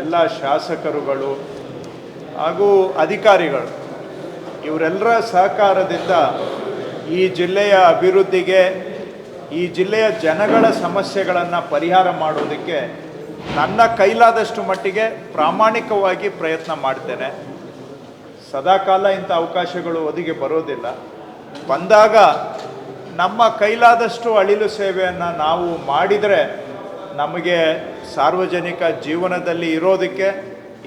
ಎಲ್ಲ ಶಾಸಕರುಗಳು ಹಾಗೂ ಅಧಿಕಾರಿಗಳು, ಇವರೆಲ್ಲರ ಸಹಕಾರದಿಂದ ಈ ಜಿಲ್ಲೆಯ ಅಭಿವೃದ್ಧಿಗೆ, ಈ ಜಿಲ್ಲೆಯ ಜನಗಳ ಸಮಸ್ಯೆಗಳನ್ನು ಪರಿಹಾರ ಮಾಡೋದಕ್ಕೆ ನನ್ನ ಕೈಲಾದಷ್ಟು ಮಟ್ಟಿಗೆ ಪ್ರಾಮಾಣಿಕವಾಗಿ ಪ್ರಯತ್ನ ಮಾಡ್ತೇನೆ. ಸದಾಕಾಲ ಇಂಥ ಅವಕಾಶಗಳು ಒದಗಿ ಬರೋದಿಲ್ಲ. ಬಂದಾಗ ನಮ್ಮ ಕೈಲಾದಷ್ಟು ಅಳಿಲು ಸೇವೆಯನ್ನು ನಾವು ಮಾಡಿದರೆ ನಮಗೆ ಸಾರ್ವಜನಿಕ ಜೀವನದಲ್ಲಿ ಇರೋದಕ್ಕೆ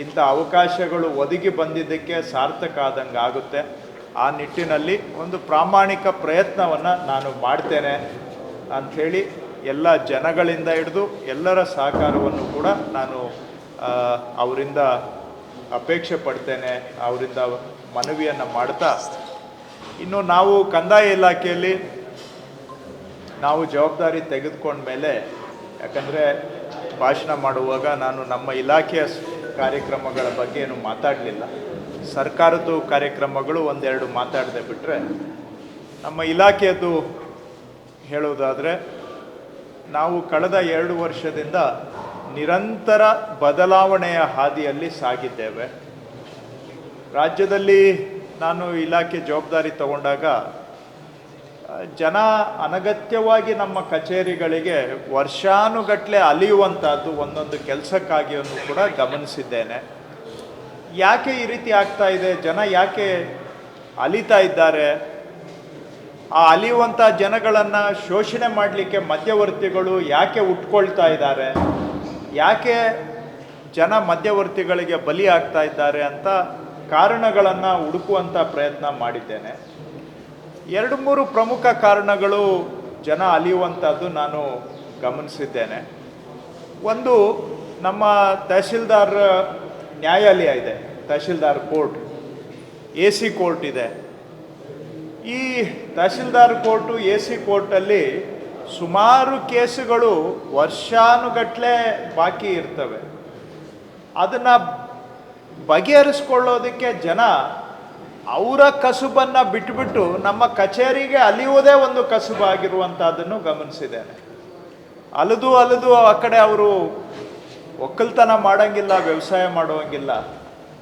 ಇಂಥ ಅವಕಾಶಗಳು ಒದಗಿ ಬಂದಿದ್ದಕ್ಕೆ ಸಾರ್ಥಕ ಆದಂಗೆ ಆಗುತ್ತೆ. ಆ ನಿಟ್ಟಿನಲ್ಲಿ ಒಂದು ಪ್ರಾಮಾಣಿಕ ಪ್ರಯತ್ನವನ್ನು ನಾನು ಮಾಡ್ತೇನೆ ಅಂಥೇಳಿ ಎಲ್ಲ ಜನಗಳಿಂದ ಹಿಡಿದು ಎಲ್ಲರ ಸಹಕಾರವನ್ನು ಕೂಡ ನಾನು ಅವರಿಂದ ಅಪೇಕ್ಷೆ ಪಡ್ತೇನೆ, ಅವರಿಂದ ಮನವಿಯನ್ನು ಮಾಡ್ತಾ. ಇನ್ನು ನಾವು ಕಂದಾಯ ಇಲಾಖೆಯಲ್ಲಿ ನಾವು ಜವಾಬ್ದಾರಿ ತೆಗೆದುಕೊಂಡ ಮೇಲೆ ಯಾಕಂದರೆ ಭಾಷಣ ಮಾಡುವಾಗ ನಾನು ನಮ್ಮ ಇಲಾಖೆಯ ಕಾರ್ಯಕ್ರಮಗಳ ಬಗ್ಗೆ ಏನು ಮಾತಾಡಲಿಲ್ಲ. ಸರ್ಕಾರದ್ದು ಕಾರ್ಯಕ್ರಮಗಳು ಒಂದೆರಡು ಮಾತಾಡದೆ ಬಿಟ್ಟರೆ ನಮ್ಮ ಇಲಾಖೆಯದ್ದು ಹೇಳೋದಾದರೆ ನಾವು ಕಳೆದ ಎರಡು ವರ್ಷದಿಂದ ನಿರಂತರ ಬದಲಾವಣೆಯ ಹಾದಿಯಲ್ಲಿ ಸಾಗಿದ್ದೇವೆ. ರಾಜ್ಯದಲ್ಲಿ ನಾನು ಇಲಾಖೆ ಜವಾಬ್ದಾರಿ ತಗೊಂಡಾಗ ಜನ ಅನಗತ್ಯವಾಗಿ ನಮ್ಮ ಕಚೇರಿಗಳಿಗೆ ವರ್ಷಾನುಗಟ್ಟಲೆ ಅಲಿಯುವಂಥದ್ದು ಒಂದೊಂದು ಕೆಲಸಕ್ಕಾಗಿಯನ್ನು ಕೂಡ ಗಮನಿಸಿದ್ದೇನೆ. ಯಾಕೆ ಈ ರೀತಿ ಆಗ್ತಾ ಇದೆ? ಜನ ಯಾಕೆ ಅಲಿತಾ ಇದ್ದಾರೆ? ಆ ಅಲಿಯುವಂಥ ಜನಗಳನ್ನು ಶೋಷಣೆ ಮಾಡಲಿಕ್ಕೆ ಮಧ್ಯವರ್ತಿಗಳು ಯಾಕೆ ಉಟ್ಕೊಳ್ತಾ ಇದ್ದಾರೆ? ಯಾಕೆ ಜನ ಮಧ್ಯವರ್ತಿಗಳಿಗೆ ಬಲಿ ಆಗ್ತಾ ಇದ್ದಾರೆ ಅಂತ ಕಾರಣಗಳನ್ನು ಹುಡುಕುವಂಥ ಪ್ರಯತ್ನ ಮಾಡಿದ್ದೇನೆ. ಎರಡು ಮೂರು ಪ್ರಮುಖ ಕಾರಣಗಳು ಜನ ಅಲಿಯುವಂಥದ್ದು ನಾನು ಗಮನಿಸಿದ್ದೇನೆ. ಒಂದು, ನಮ್ಮ ತಹಶೀಲ್ದಾರ್ ನ್ಯಾಯಾಲಯ ಇದೆ, tahsildar court, A C court ಇದೆ. ಈ ತಹಶೀಲ್ದಾರ್ ಕೋರ್ಟು, ಎ ಸಿ ಕೋರ್ಟಲ್ಲಿ ಸುಮಾರು ಕೇಸುಗಳು ವರ್ಷಾನುಗಟ್ಟಲೆ ಬಾಕಿ ಇರ್ತವೆ. ಅದನ್ನು ಬಗೆಹರಿಸ್ಕೊಳ್ಳೋದಕ್ಕೆ ಜನ ಅವರ ಕಸುಬನ್ನು ಬಿಟ್ಟುಬಿಟ್ಟು ನಮ್ಮ ಕಚೇರಿಗೆ ಅಲಿಯುವುದೇ ಒಂದು ಕಸುಬಾಗಿರುವಂಥದ್ದನ್ನು ಗಮನಿಸಿದ್ದೇನೆ. ಅಲದು ಅಲದು ಆ ಕಡೆ ಅವರು ಒಕ್ಕಲ್ತನ ಮಾಡೋಂಗಿಲ್ಲ, ವ್ಯವಸಾಯ ಮಾಡೋಂಗಿಲ್ಲ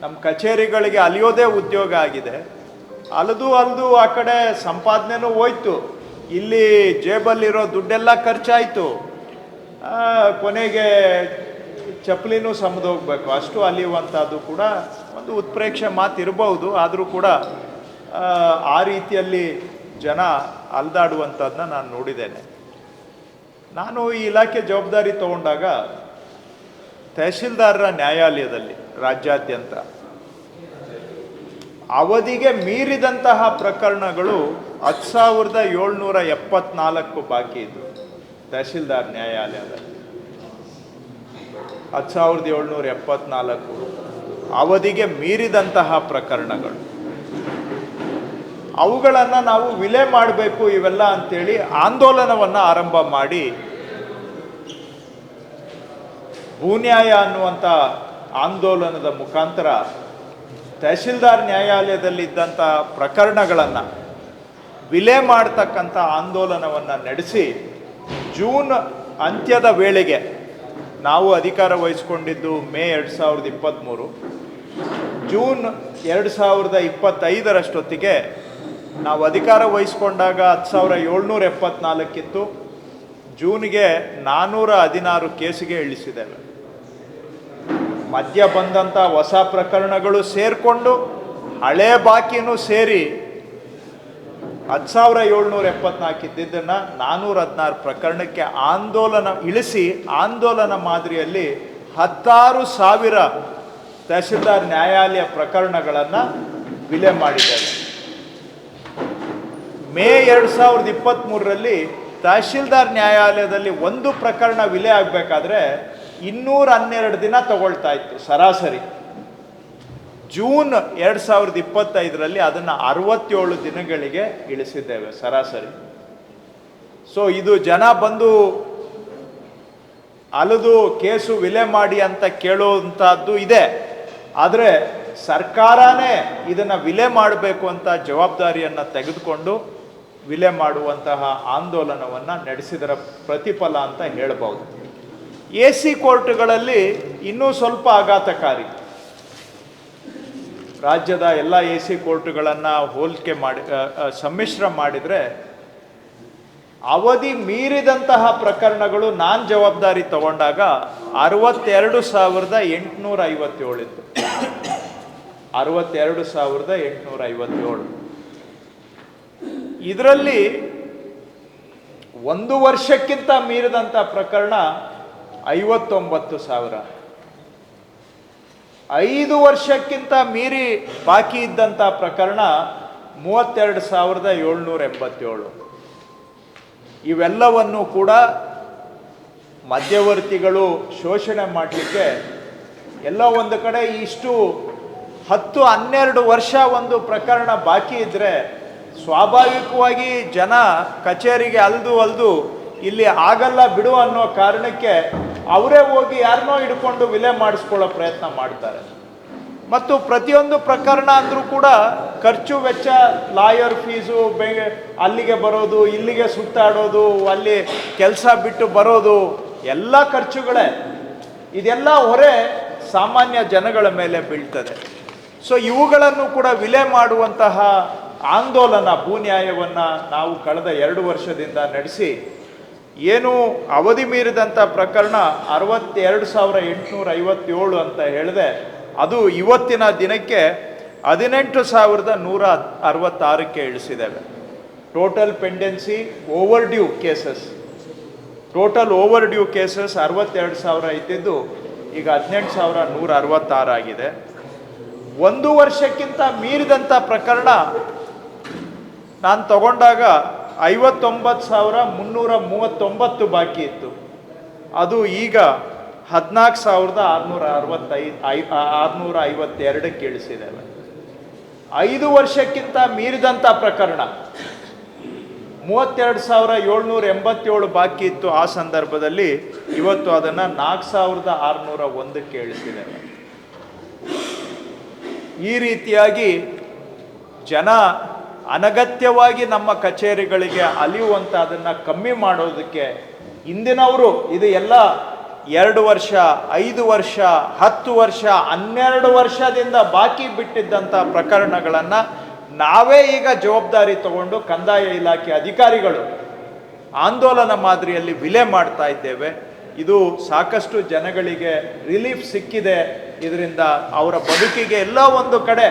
ನಮ್ಮ ಕಚೇರಿಗಳಿಗೆ ಅಲಿಯೋದೇ ಉದ್ಯೋಗ ಆಗಿದೆ. ಅಲದು ಅಲದು ಆ ಕಡೆ ಸಂಪಾದನೆನೂ ಹೋಯ್ತು. ಇಲ್ಲಿ ಜೇಬಲ್ಲಿರೋ ದುಡ್ಡೆಲ್ಲ ಖರ್ಚಾಯಿತು. ಕೊನೆಗೆ ಚಪ್ಪಲಿನೂ ಸಮದೋಗ್ಬೇಕು ಅಷ್ಟು ಅಲಿಯುವಂಥದ್ದು ಕೂಡ ಒಂದು ಉತ್ಪ್ರೇಕ್ಷೆ ಮಾತು ಇರಬಹುದು ಆದರೂ ಕೂಡ ಆ, ಆ ರೀತಿಯಲ್ಲಿ ಜನ ಅಲ್ದಾಡುವಂಥದ್ದನ್ನ ನಾನು ನೋಡಿದ್ದೇನೆ. ನಾನು ಈ ಇಲಾಖೆ ಜವಾಬ್ದಾರಿ ತಗೊಂಡಾಗ ತಹಶೀಲ್ದಾರರ ನ್ಯಾಯಾಲಯದಲ್ಲಿ ರಾಜ್ಯಾದ್ಯಂತ. ಅವಧಿಗೆ ಮೀರಿದಂತಹ ಪ್ರಕರಣಗಳು ಹತ್ತು ಸಾವಿರದ ಏಳ್ನೂರ ಎಪ್ಪತ್ನಾಲ್ಕು ಬಾಕಿ ಇದ್ದು ತಹಶೀಲ್ದಾರ್ ನ್ಯಾಯಾಲಯದಲ್ಲಿ. ಹತ್ತು ಸಾವಿರದ ಏಳ್ನೂರ ಎಪ್ಪತ್ನಾಲ್ಕು. ಅವಧಿಗೆ ಮೀರಿದಂತಹ ಪ್ರಕರಣಗಳು. ಅವುಗಳನ್ನು ನಾವು ವಿಲೆ ಮಾಡಬೇಕು ಇವೆಲ್ಲ ಅಂತೇಳಿ ಆಂದೋಲನವನ್ನು ಆರಂಭ ಮಾಡಿ ಭೂನ್ಯಾಯ ಅನ್ನುವಂಥ ಆಂದೋಲನದ ಮುಖಾಂತರ ತಹಶೀಲ್ದಾರ್ ನ್ಯಾಯಾಲಯದಲ್ಲಿದ್ದಂಥ ಪ್ರಕರಣಗಳನ್ನು ವಿಲೆ ಮಾಡ್ತಕ್ಕಂಥ ಆಂದೋಲನವನ್ನು ನಡೆಸಿ ಜೂನ್ ಅಂತ್ಯದ ವೇಳೆಗೆ ನಾವು ಅಧಿಕಾರ ವಹಿಸ್ಕೊಂಡಿದ್ದು ಮೇ ಎರಡು ಸಾವಿರದ ಇಪ್ಪತ್ತ್ಮೂರು ಜೂನ್ ಎರಡು ಸಾವಿರದ ಇಪ್ಪತ್ತೈದರಷ್ಟೊತ್ತಿಗೆ ನಾವು ಅಧಿಕಾರ ವಹಿಸ್ಕೊಂಡಾಗ ಹತ್ತು ಸಾವಿರ ಏಳ್ನೂರ ಎಪ್ಪತ್ನಾಲ್ಕಿತ್ತು. ಜೂನ್ಗೆ ನಾನ್ನೂರ ಹದಿನಾರು ಕೇಸಿಗೆ ಇಳಿಸಿದ್ದೇವೆ. ಮಧ್ಯ ಬಂದಂಥ ಹೊಸ ಪ್ರಕರಣಗಳು ಸೇರಿಕೊಂಡು ಹಳೆ ಬಾಕಿನೂ ಸೇರಿ ಹತ್ತು ಸಾವಿರ ಏಳ್ನೂರ ಎಪ್ಪತ್ನಾಲ್ಕು ಇದ್ದಿದ್ದನ್ನು ನಾನ್ನೂರ ಹದಿನಾರು ಪ್ರಕರಣಕ್ಕೆ ಆಂದೋಲನ ಇಳಿಸಿ ಆಂದೋಲನ ಮಾದರಿಯಲ್ಲಿ ಹತ್ತಾರು ಸಾವಿರ ತಹಶೀಲ್ದಾರ್ ನ್ಯಾಯಾಲಯ ಪ್ರಕರಣಗಳನ್ನು ವಿಲೆ ಮಾಡಿದ್ದಾರೆ. ಮೇ ಎರಡು ಸಾವಿರದ ಇಪ್ಪತ್ತ್ಮೂರರಲ್ಲಿ ತಹಶೀಲ್ದಾರ್ ನ್ಯಾಯಾಲಯದಲ್ಲಿ ಒಂದು ಪ್ರಕರಣ ವಿಲೆ ಆಗಬೇಕಾದ್ರೆ ಇನ್ನೂರ ಹನ್ನೆರಡು ದಿನ ತಗೊಳ್ತಾ ಇತ್ತು, ಸರಾಸರಿ. ಜೂನ್ ಎರಡು ಸಾವಿರದ ಇಪ್ಪತ್ತೈದರಲ್ಲಿ ಅದನ್ನು ಅರವತ್ತೇಳು ದಿನಗಳಿಗೆ ಇಳಿಸಿದ್ದೇವೆ, ಸರಾಸರಿ. ಸೊ, ಇದು ಜನ ಬಂದು ಅಲದು ಕೇಸು ವಿಲೆ ಮಾಡಿ ಅಂತ ಕೇಳುವಂಥದ್ದು ಇದೆ. ಆದರೆ ಸರ್ಕಾರನೇ ಇದನ್ನು ವಿಲೆ ಮಾಡಬೇಕು ಅಂತ ಜವಾಬ್ದಾರಿಯನ್ನು ತೆಗೆದುಕೊಂಡು ವಿಲೆ ಮಾಡುವಂತಹ ಆಂದೋಲನವನ್ನು ನಡೆಸಿದರ ಪ್ರತಿಫಲ ಅಂತ ಹೇಳ್ಬೋದು ಎ ಸಿ ಕೋರ್ಟ್ಗಳಲ್ಲಿ ಇನ್ನೂ ಸ್ವಲ್ಪ ಆಘಾತಕಾರಿ. ರಾಜ್ಯದ ಎಲ್ಲ ಎ ಸಿ ಕೋರ್ಟ್ಗಳನ್ನು ಹೋಲಿಕೆ ಮಾಡಿ ಸಮ್ಮಿಶ್ರ ಮಾಡಿದರೆ ಅವಧಿ ಮೀರಿದಂತಹ ಪ್ರಕರಣಗಳು ನಾನು ಜವಾಬ್ದಾರಿ ತಗೊಂಡಾಗ ಅರವತ್ತೆರಡು ಸಾವಿರದ ಎಂಟುನೂರ ಐವತ್ತೇಳಿತ್ತು ಅರವತ್ತೆರಡು ಸಾವಿರದ ಎಂಟುನೂರ ಐವತ್ತೇಳು. ಇದರಲ್ಲಿ ಒಂದು ವರ್ಷಕ್ಕಿಂತ ಮೀರಿದಂಥ ಪ್ರಕರಣ ಐವತ್ತೊಂಬತ್ತು ಸಾವಿರ. ಐದು ವರ್ಷಕ್ಕಿಂತ ಮೀರಿ ಬಾಕಿ ಇದ್ದಂಥ ಪ್ರಕರಣ ಮೂವತ್ತೆರಡು ಸಾವಿರದ ಏಳ್ನೂರ ಎಂಬತ್ತೇಳು. ಇವೆಲ್ಲವನ್ನು ಕೂಡ ಮಧ್ಯವರ್ತಿಗಳು ಶೋಷಣೆ ಮಾಡಲಿಕ್ಕೆ ಎಲ್ಲ ಒಂದು ಕಡೆ ಇಷ್ಟು ಹತ್ತು ಹನ್ನೆರಡು ವರ್ಷ ಒಂದು ಪ್ರಕರಣ ಬಾಕಿ ಇದ್ದರೆ ಸ್ವಾಭಾವಿಕವಾಗಿ ಜನ ಕಚೇರಿಗೆ ಅಲ್ದು ಅಲ್ದು ಇಲ್ಲಿ ಆಗಲ್ಲ ಬಿಡು ಅನ್ನೋ ಕಾರಣಕ್ಕೆ ಅವರೇ ಹೋಗಿ ಯಾರನ್ನೋ ಹಿಡ್ಕೊಂಡು ವಿಲೆ ಮಾಡಿಸ್ಕೊಳ್ಳೋ ಪ್ರಯತ್ನ ಮಾಡ್ತಾರೆ. ಮತ್ತು ಪ್ರತಿಯೊಂದು ಪ್ರಕರಣ ಅಂದರೂ ಕೂಡ ಖರ್ಚು ವೆಚ್ಚ, ಲಾಯರ್ ಫೀಸು ಬೆ ಅಲ್ಲಿಗೆ ಬರೋದು, ಇಲ್ಲಿಗೆ ಸುತ್ತಾಡೋದು, ಅಲ್ಲಿ ಕೆಲಸ ಬಿಟ್ಟು ಬರೋದು, ಎಲ್ಲ ಖರ್ಚುಗಳೇ. ಇದೆಲ್ಲ ಹೊರೆ ಸಾಮಾನ್ಯ ಜನಗಳ ಮೇಲೆ ಬೀಳ್ತದೆ. ಸೊ ಇವುಗಳನ್ನು ಕೂಡ ವಿಲೆ ಮಾಡುವಂತಹ ಆಂದೋಲನ, ಭೂ ನ್ಯಾಯವನ್ನು ನಾವು ಕಳೆದ ಎರಡು ವರ್ಷದಿಂದ ನಡೆಸಿ, ಏನು ಅವಧಿ ಮೀರಿದಂಥ ಪ್ರಕರಣ ಅರವತ್ತೆರಡು ಸಾವಿರ ಎಂಟುನೂರ ಐವತ್ತೇಳು ಅಂತ ಹೇಳಿದೆ. ಅದು ಇವತ್ತಿನ ದಿನಕ್ಕೆ ಹದಿನೆಂಟು ಸಾವಿರದ ನೂರ ಅರವತ್ತಾರಕ್ಕೆ ಇಳಿಸಿದ್ದೇವೆ. Total pendency overdue cases total overdue cases ಅರವತ್ತೆರಡು ಸಾವಿರ ಇದ್ದಿದ್ದು ಈಗ ಹದಿನೆಂಟು ಸಾವಿರ ನೂರ ಅರವತ್ತಾರಾಗಿದೆ ಒಂದು ವರ್ಷಕ್ಕಿಂತ ಮೀರಿದಂಥ ಪ್ರಕರಣ ನಾನು ತಗೊಂಡಾಗ ಐವತ್ತೊಂಬತ್ತು ಸಾವಿರ ಮುನ್ನೂರ ಮೂವತ್ತೊಂಬತ್ತು ಬಾಕಿ ಇತ್ತು. ಅದು ಈಗ ಹದಿನಾಲ್ಕು ಸಾವಿರದ ಆರುನೂರ ಅರವತ್ತೈದು, ಐ ಆರುನೂರ ಐವತ್ತೆರಡಕ್ಕೆ ಇಳಿಸಿದ್ದೇವೆ ಐದು ವರ್ಷಕ್ಕಿಂತ ಮೀರಿದಂಥ ಪ್ರಕರಣ. ಮೂವತ್ತೆರಡು ಸಾವಿರ ಏಳ್ನೂರ ಎಂಬತ್ತೇಳು ಬಾಕಿ ಇತ್ತು ಆ ಸಂದರ್ಭದಲ್ಲಿ ಇವತ್ತು ಅದನ್ನು ನಾಲ್ಕು ಸಾವಿರದ ಆರುನೂರ ಒಂದಕ್ಕೆ ಇಳಿಸಿದ್ದೇವೆ ಈ ರೀತಿಯಾಗಿ ಜನ ಅನಗತ್ಯವಾಗಿ ನಮ್ಮ ಕಚೇರಿಗಳಿಗೆ ಅಲಿಯುವಂಥ ಅದನ್ನು ಕಮ್ಮಿ ಮಾಡೋದಕ್ಕೆ ಇಂದಿನವರು ಇದು ಎಲ್ಲ ಎರಡು ವರ್ಷ, ಐದು ವರ್ಷ, ಹತ್ತು ವರ್ಷ, ಹನ್ನೆರಡು ವರ್ಷದಿಂದ ಬಾಕಿ ಬಿಟ್ಟಿದ್ದಂಥ ಪ್ರಕರಣಗಳನ್ನು ನಾವೇ ಈಗ ಜವಾಬ್ದಾರಿ ತಗೊಂಡು ಕಂದಾಯ ಇಲಾಖೆ ಅಧಿಕಾರಿಗಳು ಆಂದೋಲನ ಮಾದರಿಯಲ್ಲಿ ವಿಲೆ ಮಾಡ್ತಾ ಇದ್ದೇವೆ. ಇದು ಸಾಕಷ್ಟು ಜನಗಳಿಗೆ ರಿಲೀಫ್ ಸಿಕ್ಕಿದೆ. ಇದರಿಂದ ಅವರ ಬದುಕಿಗೆ ಎಲ್ಲ ಒಂದು ಕಡೆ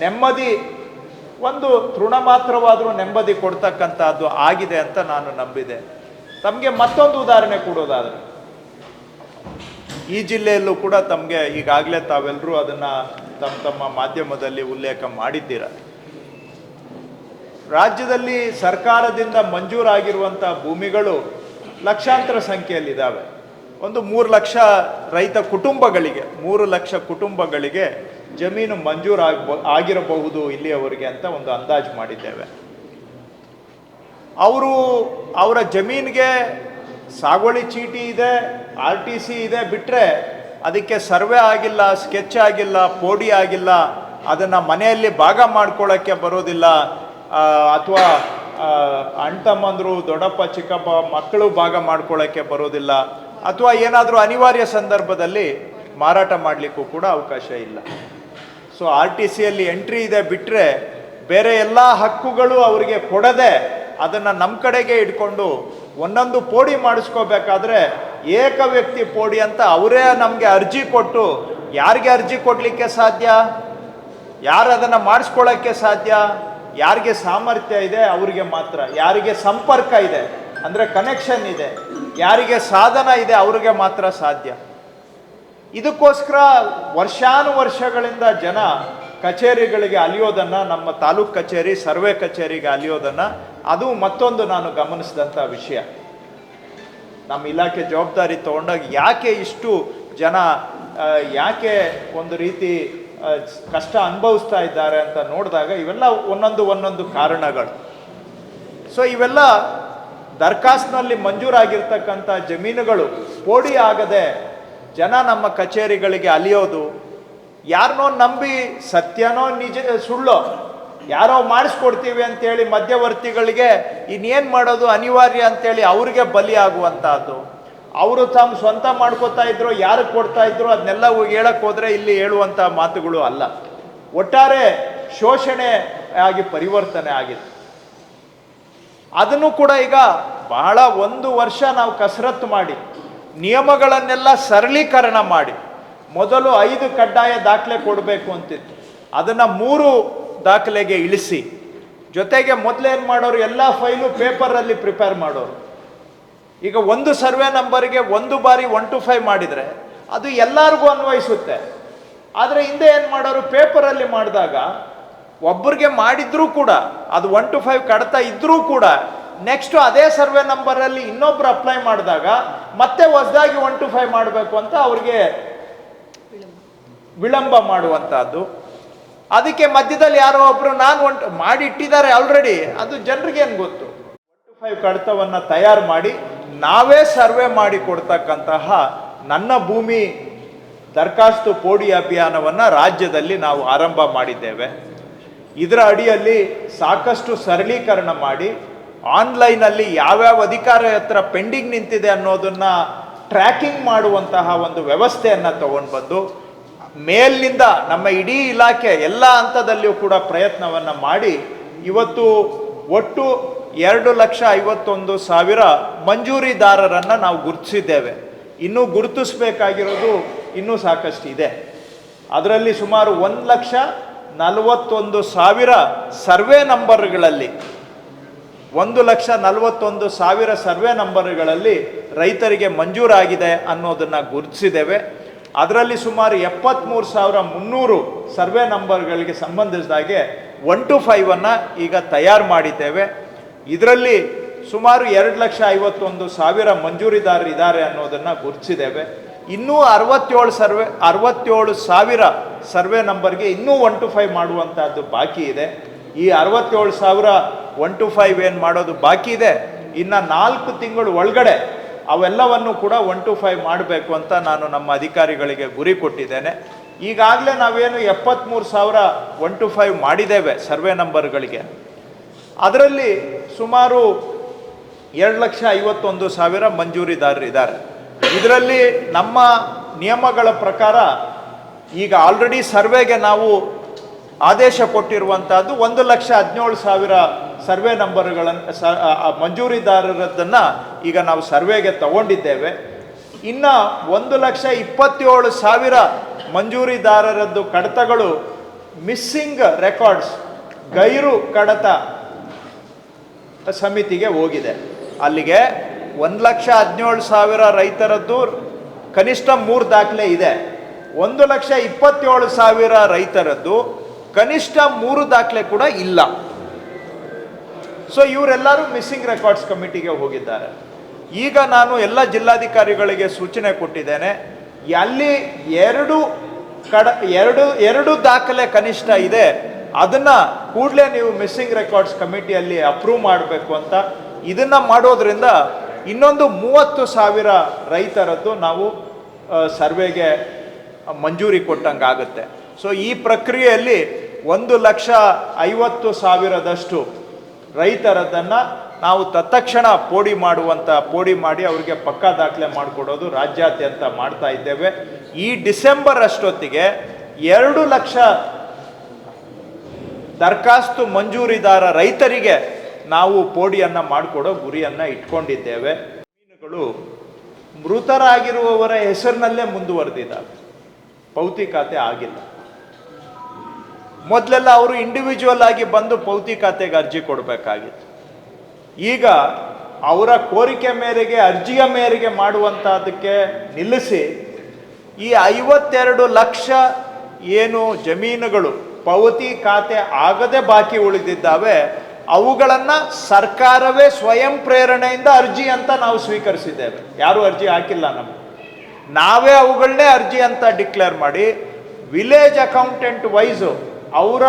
ನೆಮ್ಮದಿ, ಒಂದು ತೃಣ ಮಾತ್ರವಾದರೂ ನೆಮ್ಮದಿ ಕೊಡ್ತಕ್ಕಂಥದ್ದು ಆಗಿದೆ ಅಂತ ನಾನು ನಂಬಿದೆ. ತಮಗೆ ಮತ್ತೊಂದು ಉದಾಹರಣೆ ಕೊಡೋದಾದರೆ ಈ ಜಿಲ್ಲೆಯಲ್ಲೂ ಕೂಡ ತಮಗೆ ಈಗಾಗಲೇ ತಾವೆಲ್ಲರೂ ಅದನ್ನು ತಮ್ಮ ತಮ್ಮ ಮಾಧ್ಯಮದಲ್ಲಿ ಉಲ್ಲೇಖ ಮಾಡಿದ್ದೀರ? ರಾಜ್ಯದಲ್ಲಿ ಸರ್ಕಾರದಿಂದ ಮಂಜೂರಾಗಿರುವಂಥ ಭೂಮಿಗಳು ಲಕ್ಷಾಂತರ ಸಂಖ್ಯೆಯಲ್ಲಿದ್ದಾವೆ. ಒಂದು ಮೂರು ಲಕ್ಷ ರೈತ ಕುಟುಂಬಗಳಿಗೆ, ಮೂರು ಲಕ್ಷ ಕುಟುಂಬಗಳಿಗೆ ಜಮೀನು ಮಂಜೂರಾಗಬ ಆಗಿರಬಹುದು ಇಲ್ಲಿಯವರೆಗೆ ಅಂತ ಒಂದು ಅಂದಾಜು ಮಾಡಿದ್ದೇವೆ. ಅವರು ಅವರ ಜಮೀನಿಗೆ ಸಾಗುವಳಿ ಚೀಟಿ ಇದೆ, ಆರ್ ಟಿ ಸಿ ಇದೆ ಬಿಟ್ಟರೆ ಅದಕ್ಕೆ ಸರ್ವೆ ಆಗಿಲ್ಲ, ಸ್ಕೆಚ್ ಆಗಿಲ್ಲ, ಪೋಡಿ ಆಗಿಲ್ಲ, ಅದನ್ನು ಮನೆಯಲ್ಲಿ ಭಾಗ ಮಾಡ್ಕೊಳ್ಳೋಕ್ಕೆ ಬರೋದಿಲ್ಲ. ಅಥವಾ ಅಣ್ತಮ್ಮಂದರು ದೊಡ್ಡಪ್ಪ, ಚಿಕ್ಕಪ್ಪ ಮಕ್ಕಳು ಭಾಗ ಮಾಡ್ಕೊಳ್ಳೋಕ್ಕೆ ಬರೋದಿಲ್ಲ. ಅಥವಾ ಏನಾದರೂ ಅನಿವಾರ್ಯ ಸಂದರ್ಭದಲ್ಲಿ ಮಾರಾಟ ಮಾಡಲಿಕ್ಕೂ ಕೂಡ ಅವಕಾಶ ಇಲ್ಲ. ಸೊ ಆರ್ ಟಿ ಸಿಯಲ್ಲಿ ಎಂಟ್ರಿ ಇದೆ ಬಿಟ್ಟರೆ ಬೇರೆ ಎಲ್ಲ ಹಕ್ಕುಗಳು ಅವರಿಗೆ ಕೊಡದೆ ಅದನ್ನು ನಮ್ಮ ಕಡೆಗೆ ಇಟ್ಕೊಂಡು ಒಂದೊಂದು ಪೋಡಿ ಮಾಡಿಸ್ಕೋಬೇಕಾದ್ರೆ ಏಕ ವ್ಯಕ್ತಿ ಪೋಡಿ ಅಂತ ಅವರೇ ನಮಗೆ ಅರ್ಜಿ ಕೊಟ್ಟು, ಯಾರಿಗೆ ಅರ್ಜಿ ಕೊಡಲಿಕ್ಕೆ ಸಾಧ್ಯ? ಯಾರು ಅದನ್ನು ಮಾಡಿಸ್ಕೊಳ್ಳೋಕ್ಕೆ ಸಾಧ್ಯ? ಯಾರಿಗೆ ಸಾಮರ್ಥ್ಯ ಇದೆ? ಅವರಿಗೆ ಮಾತ್ರ. ಯಾರಿಗೆ ಸಂಪರ್ಕ ಇದೆ? ಅಂದರೆ ಕನೆಕ್ಷನ್ ಇದೆ. ಯಾರಿಗೆ ಸಾಧನ ಇದೆ? ಅವ್ರಿಗೆ ಮಾತ್ರ ಸಾಧ್ಯ. ಇದಕ್ಕೋಸ್ಕರ ವರ್ಷಾನುವರ್ಷಗಳಿಂದ ಜನ ಕಚೇರಿಗಳಿಗೆ ಅಲಿಯೋದನ್ನು, ನಮ್ಮ ತಾಲೂಕ್ ಕಚೇರಿ, ಸರ್ವೆ ಕಚೇರಿಗೆ ಅಲಿಯೋದನ್ನು ಅದು ಮತ್ತೊಂದು ನಾನು ಗಮನಿಸಿದಂಥ ವಿಷಯ. ನಮ್ಮ ಇಲಾಖೆ ಜವಾಬ್ದಾರಿ ತಗೊಂಡಾಗ ಯಾಕೆ ಇಷ್ಟು ಜನ ಯಾಕೆ ಒಂದು ರೀತಿ ಕಷ್ಟ ಅನುಭವಿಸ್ತಾ ಇದ್ದಾರೆ ಅಂತ ನೋಡಿದಾಗ ಇವೆಲ್ಲ ಒಂದೊಂದು ಒಂದೊಂದು ಕಾರಣಗಳು. ಸೊ ಇವೆಲ್ಲ ದರ್ಖಾಸ್ತ್ನಲ್ಲಿ ಮಂಜೂರಾಗಿರ್ತಕ್ಕಂಥ ಜಮೀನುಗಳು ಪೋಡಿ ಆಗದೆ ಜನ ನಮ್ಮ ಕಚೇರಿಗಳಿಗೆ ಅಲಿಯೋದು ಯಾರನ್ನೋ ನಂಬಿ ಸತ್ಯನೋ ನಿಜ, ಸುಳ್ಳೋ ಯಾರೋ ಮಾಡಿಸ್ಕೊಡ್ತೀವಿ ಅಂತೇಳಿ ಮಧ್ಯವರ್ತಿಗಳಿಗೆ ಇನ್ನೇನು ಮಾಡೋದು ಅನಿವಾರ್ಯ ಅಂತೇಳಿ ಅವ್ರಿಗೆ ಬಲಿ ಆಗುವಂಥದ್ದು ಅವರು ತಮ್ಮ ಸ್ವಂತ ಮಾಡ್ಕೋತಾ ಇದ್ರು, ಯಾರು ಕೊಡ್ತಾ ಇದ್ರು ಅದನ್ನೆಲ್ಲ ಹೇಳಕ್ ಹೋದ್ರೆ ಇಲ್ಲಿ ಹೇಳುವಂತ ಮಾತುಗಳು ಅಲ್ಲ. ಒಟ್ಟಾರೆ ಶೋಷಣೆ ಆಗಿ ಪರಿವರ್ತನೆ ಆಗಿದೆ. ಅದನ್ನು ಕೂಡ ಈಗ ಬಹಳ ಒಂದು ವರ್ಷ ನಾವು ಕಸರತ್ತು ಮಾಡಿ, ನಿಯಮಗಳನ್ನೆಲ್ಲ ಸರಳೀಕರಣ ಮಾಡಿ, ಮೊದಲು ಐದು ಕಡ್ಡಾಯ ದಾಖಲೆ ಕೊಡಬೇಕು ಅಂತಿತ್ತು. ಅದನ್ನ ಮೂರು ದಾಖಲೆಗೆ ಇಳಿಸಿ. ಜೊತೆಗೆ ಮೊದಲೇನು ಮಾಡೋರು, ಎಲ್ಲ ಫೈಲು ಪೇಪರಲ್ಲಿ ಪ್ರಿಪೇರ್ ಮಾಡೋರು. ಈಗ ಒಂದು ಸರ್ವೆ ನಂಬರ್ಗೆ ಒಂದು ಬಾರಿ ಒನ್ ಟು ಫೈವ್ ಮಾಡಿದರೆ ಅದು ಎಲ್ಲರಿಗೂ ಅನ್ವಯಿಸುತ್ತೆ. ಆದರೆ ಹಿಂದೆ ಏನು ಮಾಡೋರು, ಪೇಪರಲ್ಲಿ ಮಾಡಿದಾಗ ಒಬ್ಬರಿಗೆ ಮಾಡಿದ್ರೂ ಕೂಡ, ಅದು ಒನ್ ಟು ಫೈವ್ ಕಡ್ತಾ ಇದ್ರೂ ಕೂಡ, ನೆಕ್ಸ್ಟ್ ಅದೇ ಸರ್ವೆ ನಂಬರಲ್ಲಿ ಇನ್ನೊಬ್ರು ಅಪ್ಲೈ ಮಾಡಿದಾಗ ಮತ್ತೆ ಹೊಸದಾಗಿ ಒನ್ ಟು ಫೈವ್ ಮಾಡಬೇಕು ಅಂತ ಅವ್ರಿಗೆ ವಿಳಂಬ ಮಾಡುವಂತಹದ್ದು. ಅದಕ್ಕೆ ಮಧ್ಯದಲ್ಲಿ ಯಾರೋ ಒಬ್ರು ನಾನು ಒಂಟು ಮಾಡಿ ಇಟ್ಟಿದ್ದಾರೆ ಆಲ್ರೆಡಿ ಅದು ಜನರಿಗೆ ಏನು ಗೊತ್ತು? ಒನ್ ಟು ಫೈವ್ ಕಡತವನ್ನ ತಯಾರು ಮಾಡಿ ನಾವೇ ಸರ್ವೆ ಮಾಡಿ ಕೊಡ್ತಕ್ಕಂತಹ ನನ್ನ ಭೂಮಿ ದರಖಾಸ್ತು ಪೋಡಿ ಅಭಿಯಾನವನ್ನ ರಾಜ್ಯದಲ್ಲಿ ನಾವು ಆರಂಭ ಮಾಡಿದ್ದೇವೆ. ಇದರ ಅಡಿಯಲ್ಲಿ ಸಾಕಷ್ಟು ಸರಳೀಕರಣ ಮಾಡಿ ಆನ್ಲೈನಲ್ಲಿ ಯಾವ್ಯಾವ ಅಧಿಕಾರ ಹತ್ರ ಪೆಂಡಿಂಗ್ ನಿಂತಿದೆ ಅನ್ನೋದನ್ನ ಟ್ರ್ಯಾಕಿಂಗ್ ಮಾಡುವಂತಹ ಒಂದು ವ್ಯವಸ್ಥೆಯನ್ನು ತಗೊಂಡು ಬಂದು ಮೇಲಿನಿಂದ ನಮ್ಮ ಇಡೀ ಇಲಾಖೆ ಎಲ್ಲ ಹಂತದಲ್ಲಿಯೂ ಕೂಡ ಪ್ರಯತ್ನವನ್ನು ಮಾಡಿ ಇವತ್ತು ಒಟ್ಟು ಎರಡು ಲಕ್ಷ ಐವತ್ತೊಂದು ಸಾವಿರ ಮಂಜೂರಿದಾರರನ್ನು ನಾವು ಗುರುತಿಸಿದ್ದೇವೆ. ಇನ್ನೂ ಗುರುತಿಸಬೇಕಾಗಿರೋದು ಇನ್ನೂ ಸಾಕಷ್ಟು ಇದೆ ಅದರಲ್ಲಿ ಸುಮಾರು ಒಂದು ಲಕ್ಷ ನಲವತ್ತೊಂದು ಸಾವಿರ ಸರ್ವೆ ನಂಬರ್ಗಳಲ್ಲಿ, ಒಂದು ಲಕ್ಷ ನಲವತ್ತೊಂದು ಸಾವಿರ ಸರ್ವೆ ನಂಬರ್ಗಳಲ್ಲಿ ರೈತರಿಗೆ ಮಂಜೂರಾಗಿದೆ ಅನ್ನೋದನ್ನು ಗುರುತಿಸಿದ್ದೇವೆ. ಅದರಲ್ಲಿ ಸುಮಾರು ಎಪ್ಪತ್ತ್ಮೂರು ಸಾವಿರ ಮುನ್ನೂರು ಸರ್ವೆ ನಂಬರ್ಗಳಿಗೆ ಸಂಬಂಧಿಸಿದಾಗೆ ಒನ್ ಟು ಫೈವನ್ನು ಈಗ ತಯಾರು ಮಾಡಿದ್ದೇವೆ. ಇದರಲ್ಲಿ ಸುಮಾರು ಎರಡು ಲಕ್ಷ ಐವತ್ತೊಂದು ಸಾವಿರ ಮಂಜೂರಿದಾರರು ಇದ್ದಾರೆ ಅನ್ನೋದನ್ನು ಗುರುತಿಸಿದ್ದೇವೆ. ಇನ್ನೂ ಅರವತ್ತೇಳು ಸರ್ವೆ, ಅರವತ್ತೇಳು ಸಾವಿರ ಸರ್ವೆ ನಂಬರ್ಗೆ ಇನ್ನೂ ಒನ್ ಟು ಫೈವ್ ಮಾಡುವಂಥದ್ದು ಬಾಕಿ ಇದೆ. ಈ ಅರವತ್ತೇಳು ಸಾವಿರ ಒನ್ ಟು ಫೈವ್ ಏನು ಮಾಡೋದು ಬಾಕಿ ಇದೆ. ಇನ್ನು ನಾಲ್ಕು ತಿಂಗಳು ಒಳಗಡೆ ಅವೆಲ್ಲವನ್ನು ಕೂಡ ಒನ್ ಟು ಫೈವ್ ಮಾಡಬೇಕು ಅಂತ ನಾನು ನಮ್ಮ ಅಧಿಕಾರಿಗಳಿಗೆ ಗುರಿ ಕೊಟ್ಟಿದ್ದೇನೆ. ಈಗಾಗಲೇ ನಾವೇನು ಎಪ್ಪತ್ತ್ಮೂರು ಸಾವಿರ ಒನ್ ಟು ಫೈವ್ ಮಾಡಿದ್ದೇವೆ ಸರ್ವೆ ನಂಬರ್ಗಳಿಗೆ. ಅದರಲ್ಲಿ ಸುಮಾರು ಎರಡು ಲಕ್ಷ ಐವತ್ತೊಂದು ಸಾವಿರ ಮಂಜೂರಿದಾರರಿದ್ದಾರೆ ಇದರಲ್ಲಿ ನಮ್ಮ ನಿಯಮಗಳ ಪ್ರಕಾರ ಈಗ ಆಲ್ರೆಡಿ ಸರ್ವೆಗೆ ನಾವು ಆದೇಶ ಕೊಟ್ಟಿರುವಂತಹದ್ದು ಒಂದು ಲಕ್ಷ ಹದಿನೇಳು ಸಾವಿರ ಸರ್ವೆ ನಂಬರ್ಗಳನ್ನು, ಸ ಮಂಜೂರಿದಾರರದ್ದನ್ನು ಈಗ ನಾವು ಸರ್ವೆಗೆ ತಗೊಂಡಿದ್ದೇವೆ. ಇನ್ನು ಒಂದು ಲಕ್ಷ ಇಪ್ಪತ್ತೇಳು ಸಾವಿರ ಮಂಜೂರಿದಾರರದ್ದು ಕಡತಗಳು, ಮಿಸ್ಸಿಂಗ್ ರೆಕಾರ್ಡ್ಸ್, ಗೈರು ಕಡತ ಸಮಿತಿಗೆ ಹೋಗಿದೆ. ಅಲ್ಲಿಗೆ ಒಂದು ಲಕ್ಷ ಹದಿನೇಳು ಸಾವಿರ ರೈತರದ್ದು ಕನಿಷ್ಠ ಮೂರು ದಾಖಲೆ ಇದೆ. ಒಂದು ಲಕ್ಷ ಇಪ್ಪತ್ತೇಳು ಸಾವಿರ ರೈತರದ್ದು ಕನಿಷ್ಠ ಮೂರು ದಾಖಲೆ ಕೂಡ ಇಲ್ಲ. ಸೊ ಇವರೆಲ್ಲರೂ ಮಿಸ್ಸಿಂಗ್ ರೆಕಾರ್ಡ್ಸ್ ಕಮಿಟಿಗೆ ಹೋಗಿದ್ದಾರೆ. ಈಗ ನಾನು ಎಲ್ಲ ಜಿಲ್ಲಾಧಿಕಾರಿಗಳಿಗೆ ಸೂಚನೆ ಕೊಟ್ಟಿದ್ದೇನೆ, ಅಲ್ಲಿ ಎರಡು ಕಡ, ಎರಡು ಎರಡು ದಾಖಲೆ ಕನಿಷ್ಠ ಇದೆ, ಅದನ್ನ ಕೂಡಲೇ ನೀವು ಮಿಸ್ಸಿಂಗ್ ರೆಕಾರ್ಡ್ಸ್ ಕಮಿಟಿಯಲ್ಲಿ ಅಪ್ರೂವ್ ಮಾಡಬೇಕು ಅಂತ. ಇದನ್ನ ಮಾಡೋದ್ರಿಂದ ಇನ್ನೊಂದು ಮೂವತ್ತು ಸಾವಿರ ರೈತರದ್ದು ನಾವು ಸರ್ವೆಗೆ ಮಂಜೂರಿ ಕೊಟ್ಟಂಗಾಗುತ್ತೆ. ಸೊ ಈ ಪ್ರಕ್ರಿಯೆಯಲ್ಲಿ ಒಂದು ಲಕ್ಷ ಐವತ್ತು ಸಾವಿರದಷ್ಟು ರೈತರದನ್ನು ನಾವು ತತ್ಕ್ಷಣ ಪೋಡಿ ಮಾಡುವಂಥ ಪೋಡಿ ಮಾಡಿ ಅವರಿಗೆ ಪಕ್ಕಾ ದಾಖಲೆ ಮಾಡಿಕೊಡೋದು ರಾಜ್ಯಾದ್ಯಂತ ಮಾಡ್ತಾ ಇದ್ದೇವೆ. ಈ ಡಿಸೆಂಬರ್ ಅಷ್ಟೊತ್ತಿಗೆ ಎರಡು ಲಕ್ಷ ದರಖಾಸ್ತು ಮಂಜೂರಿದಾರ ರೈತರಿಗೆ ನಾವು ಪೋಡಿಯನ್ನು ಮಾಡಿಕೊಡೋ ಗುರಿಯನ್ನು ಇಟ್ಕೊಂಡಿದ್ದೇವೆ. ಮೃತರಾಗಿರುವವರ ಹೆಸರಿನಲ್ಲೇ ಮುಂದುವರೆದಿದ್ದಾರೆ ಪೌತಿ ಖಾತೆ ಆಗಿಲ್ಲ. ಮೊದಲೆಲ್ಲ ಅವರು ಇಂಡಿವಿಜುವಲ್ ಆಗಿ ಬಂದು ಪೌತಿ ಖಾತೆಗೆ ಅರ್ಜಿ ಕೊಡಬೇಕಾಗಿತ್ತು. ಈಗ ಅವರ ಕೋರಿಕೆ ಮೇರೆಗೆ, ಅರ್ಜಿಯ ಮೇರೆಗೆ ಮಾಡುವಂತಹದಕ್ಕೆ ನಿಲ್ಲಿಸಿ ಈ ಐವತ್ತೆರಡು ಲಕ್ಷ ಏನು ಜಮೀನುಗಳು ಪೌತಿ ಖಾತೆ ಆಗದೆ ಬಾಕಿ ಉಳಿದಿದ್ದಾವೆ, ಅವುಗಳನ್ನ ಸರ್ಕಾರವೇ ಸ್ವಯಂ ಪ್ರೇರಣೆಯಿಂದ ಅರ್ಜಿ ಅಂತ ನಾವು ಸ್ವೀಕರಿಸಿದ್ದೇವೆ. ಯಾರು ಅರ್ಜಿ ಹಾಕಿಲ್ಲ ನಮಗೆ. ನಾವೇ ಅವುಗಳನ್ನೇ ಅರ್ಜಿ ಅಂತ ಡಿಕ್ಲೇರ್ ಮಾಡಿ ವಿಲೇಜ್ ಅಕೌಂಟೆಂಟ್ ವೈಸು ಅವರ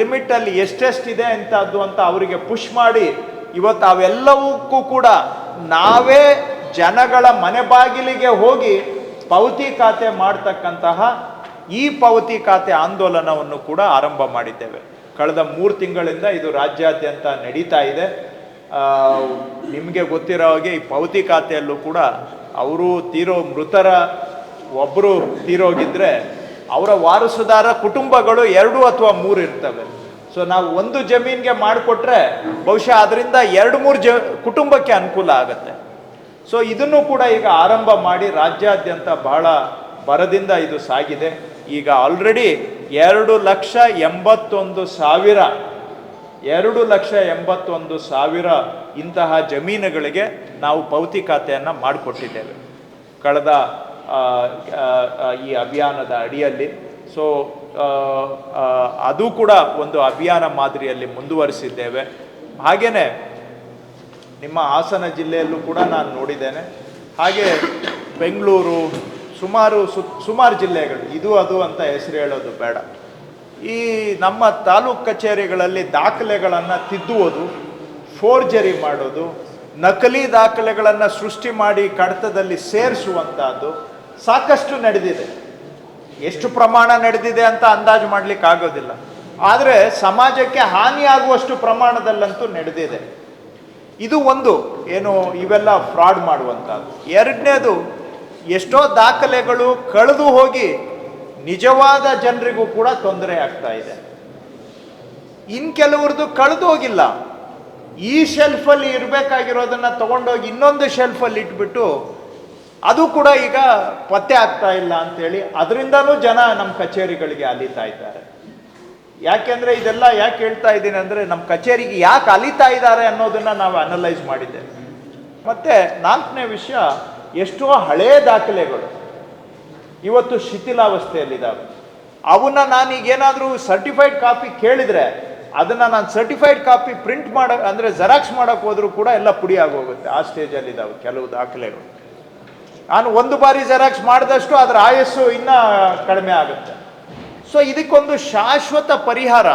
ಲಿಮಿಟಲ್ಲಿ ಎಷ್ಟೆಷ್ಟಿದೆ ಅಂತದ್ದು ಅಂತ ಅವರಿಗೆ ಪುಷ್ ಮಾಡಿ, ಇವತ್ತು ಅವೆಲ್ಲವಕ್ಕೂ ಕೂಡ ನಾವೇ ಜನಗಳ ಮನೆ ಬಾಗಿಲಿಗೆ ಹೋಗಿ ಪಾವತಿ ಖಾತೆ ಮಾಡ್ತಕ್ಕಂತಹ ಈ ಪಾವತಿ ಖಾತೆ ಆಂದೋಲನವನ್ನು ಕೂಡ ಆರಂಭ ಮಾಡಿದ್ದೇವೆ. ಕಳೆದ ಮೂರು ತಿಂಗಳಿಂದ ಇದು ರಾಜ್ಯಾದ್ಯಂತ ನಡೀತಾ ಇದೆ. ನಿಮಗೆ ಗೊತ್ತಿರೋ ಹಾಗೆ ಈ ಪಾವತಿ ಖಾತೆಯಲ್ಲೂ ಕೂಡ ಅವರು ತೀರೋ ಮೃತರ ಒಬ್ಬರು ತೀರೋಗಿದ್ರೆ ಅವರ ವಾರಸುದಾರ ಕುಟುಂಬಗಳು ಎರಡು ಅಥವಾ ಮೂರು ಇರ್ತವೆ. ಸೊ ನಾವು ಒಂದು ಜಮೀನಿಗೆ ಮಾಡಿಕೊಟ್ರೆ ಬಹುಶಃ ಅದರಿಂದ ಎರಡು ಮೂರು ಜ, ಕುಟುಂಬಕ್ಕೆ ಅನುಕೂಲ ಆಗುತ್ತೆ. ಸೊ ಇದನ್ನು ಕೂಡ ಈಗ ಆರಂಭ ಮಾಡಿ ರಾಜ್ಯಾದ್ಯಂತ ಬಹಳ ಬರದಿಂದ ಇದು ಸಾಗಿದೆ. ಈಗ ಆಲ್ರೆಡಿ ಎರಡು ಲಕ್ಷ ಎಂಬತ್ತೊಂದು ಸಾವಿರ, ಎರಡು ಲಕ್ಷ ಎಂಬತ್ತೊಂದು ಸಾವಿರ ಇಂತಹ ಜಮೀನುಗಳಿಗೆ ನಾವು ಪೌತಿ ಖಾತೆಯನ್ನು ಮಾಡಿಕೊಟ್ಟಿದ್ದೇವೆ. ಕಳೆದ ಈ ಅಭಿಯಾನದ ಅಡಿಯಲ್ಲಿ. ಸೊ ಅದು ಕೂಡ ಒಂದು ಅಭಿಯಾನ ಮಾದರಿಯಲ್ಲಿ ಮುಂದುವರಿಸಿದ್ದೇವೆ. ಹಾಗೆಯೇ ನಿಮ್ಮ ಹಾಸನ ಜಿಲ್ಲೆಯಲ್ಲೂ ಕೂಡ ನಾನು ನೋಡಿದ್ದೇನೆ. ಹಾಗೆ ಬೆಂಗಳೂರು, ಸುಮಾರು ಸುಮಾರು ಜಿಲ್ಲೆಗಳು, ಇದು ಅದು ಅಂತ ಹೆಸರು ಹೇಳೋದು ಬೇಡ. ಈ ನಮ್ಮ ತಾಲೂಕು ಕಚೇರಿಗಳಲ್ಲಿ ದಾಖಲೆಗಳನ್ನು ತಿದ್ದುವುದು, ಫೋರ್ಜರಿ ಮಾಡೋದು, ನಕಲಿ ದಾಖಲೆಗಳನ್ನು ಸೃಷ್ಟಿ ಮಾಡಿ ಕಡತದಲ್ಲಿ ಸೇರಿಸುವಂಥದ್ದು ಸಾಕಷ್ಟು ನಡೆದಿದೆ. ಎಷ್ಟು ಪ್ರಮಾಣ ನಡೆದಿದೆ ಅಂತ ಅಂದಾಜು ಮಾಡ್ಲಿಕ್ಕೆ ಆಗೋದಿಲ್ಲ. ಆದರೆ ಸಮಾಜಕ್ಕೆ ಹಾನಿಯಾಗುವಷ್ಟು ಪ್ರಮಾಣದಲ್ಲಂತೂ ನಡೆದಿದೆ. ಇದು ಒಂದು, ಏನು, ಇವೆಲ್ಲ ಫ್ರಾಡ್ ಮಾಡುವಂಥದ್ದು. ಎರಡನೇದು, ಎಷ್ಟೋ ದಾಖಲೆಗಳು ಕಳೆದು ಹೋಗಿ ನಿಜವಾದ ಜನರಿಗೂ ಕೂಡ ತೊಂದರೆ ಆಗ್ತಾ ಇದೆ. ಇನ್ ಕೆಲವ್ರದ್ದು ಕಳೆದು ಹೋಗಿಲ್ಲ. ಈ ಶೆಲ್ಫಲ್ಲಿ ಇರಬೇಕಾಗಿರೋದನ್ನ ತಗೊಂಡೋಗಿ ಇನ್ನೊಂದು ಶೆಲ್ಫಲ್ಲಿ ಇಟ್ಬಿಟ್ಟು ಅದು ಕೂಡ ಈಗ ಪತ್ತೆ ಆಗ್ತಾ ಇಲ್ಲ ಅಂತೇಳಿ ಅದರಿಂದನೂ ಜನ ನಮ್ಮ ಕಚೇರಿಗಳಿಗೆ ಅಲಿತಾ ಇದ್ದಾರೆ. ಯಾಕೆಂದ್ರೆ ಇದೆಲ್ಲ ಯಾಕೆ ಹೇಳ್ತಾ ಇದ್ದೀನಿ ಅಂದ್ರೆ ನಮ್ಮ ಕಚೇರಿಗೆ ಯಾಕೆ ಅಲಿತಾ ಇದ್ದಾರೆ ಅನ್ನೋದನ್ನ ನಾವು ಅನಲೈಸ್ ಮಾಡಿದ್ದೇವೆ. ಮತ್ತೆ ನಾಲ್ಕನೇ ವಿಷಯ, ಎಷ್ಟೋ ಹಳೇ ದಾಖಲೆಗಳು ಇವತ್ತು ಶಿಥಿಲಾವಸ್ಥೆಯಲ್ಲಿದ್ದಾವೆ. ಅವನ್ನ ನಾನೀಗ ಏನಾದರೂ ಸರ್ಟಿಫೈಡ್ ಕಾಪಿ ಕೇಳಿದ್ರೆ ಅದನ್ನ ನಾನು ಸರ್ಟಿಫೈಡ್ ಕಾಪಿ ಪ್ರಿಂಟ್ ಮಾಡ, ಅಂದ್ರೆ ಜೆರಾಕ್ಸ್ ಮಾಡಕ್ ಹೋದ್ರೂ ಕೂಡ ಎಲ್ಲ ಪುಡಿ ಆಗೋಗುತ್ತೆ. ಆ ಸ್ಟೇಜಲ್ಲಿ ಇದಾವೆ ಕೆಲವು ದಾಖಲೆಗಳು. ನಾನು ಒಂದು ಬಾರಿ ಜೆರಾಕ್ಸ್ ಮಾಡಿದಷ್ಟು ಅದರ ಆಯಸ್ಸು ಇನ್ನ ಕಡಿಮೆ ಆಗುತ್ತೆ. ಸೊ ಇದಕ್ಕೊಂದು ಶಾಶ್ವತ ಪರಿಹಾರ.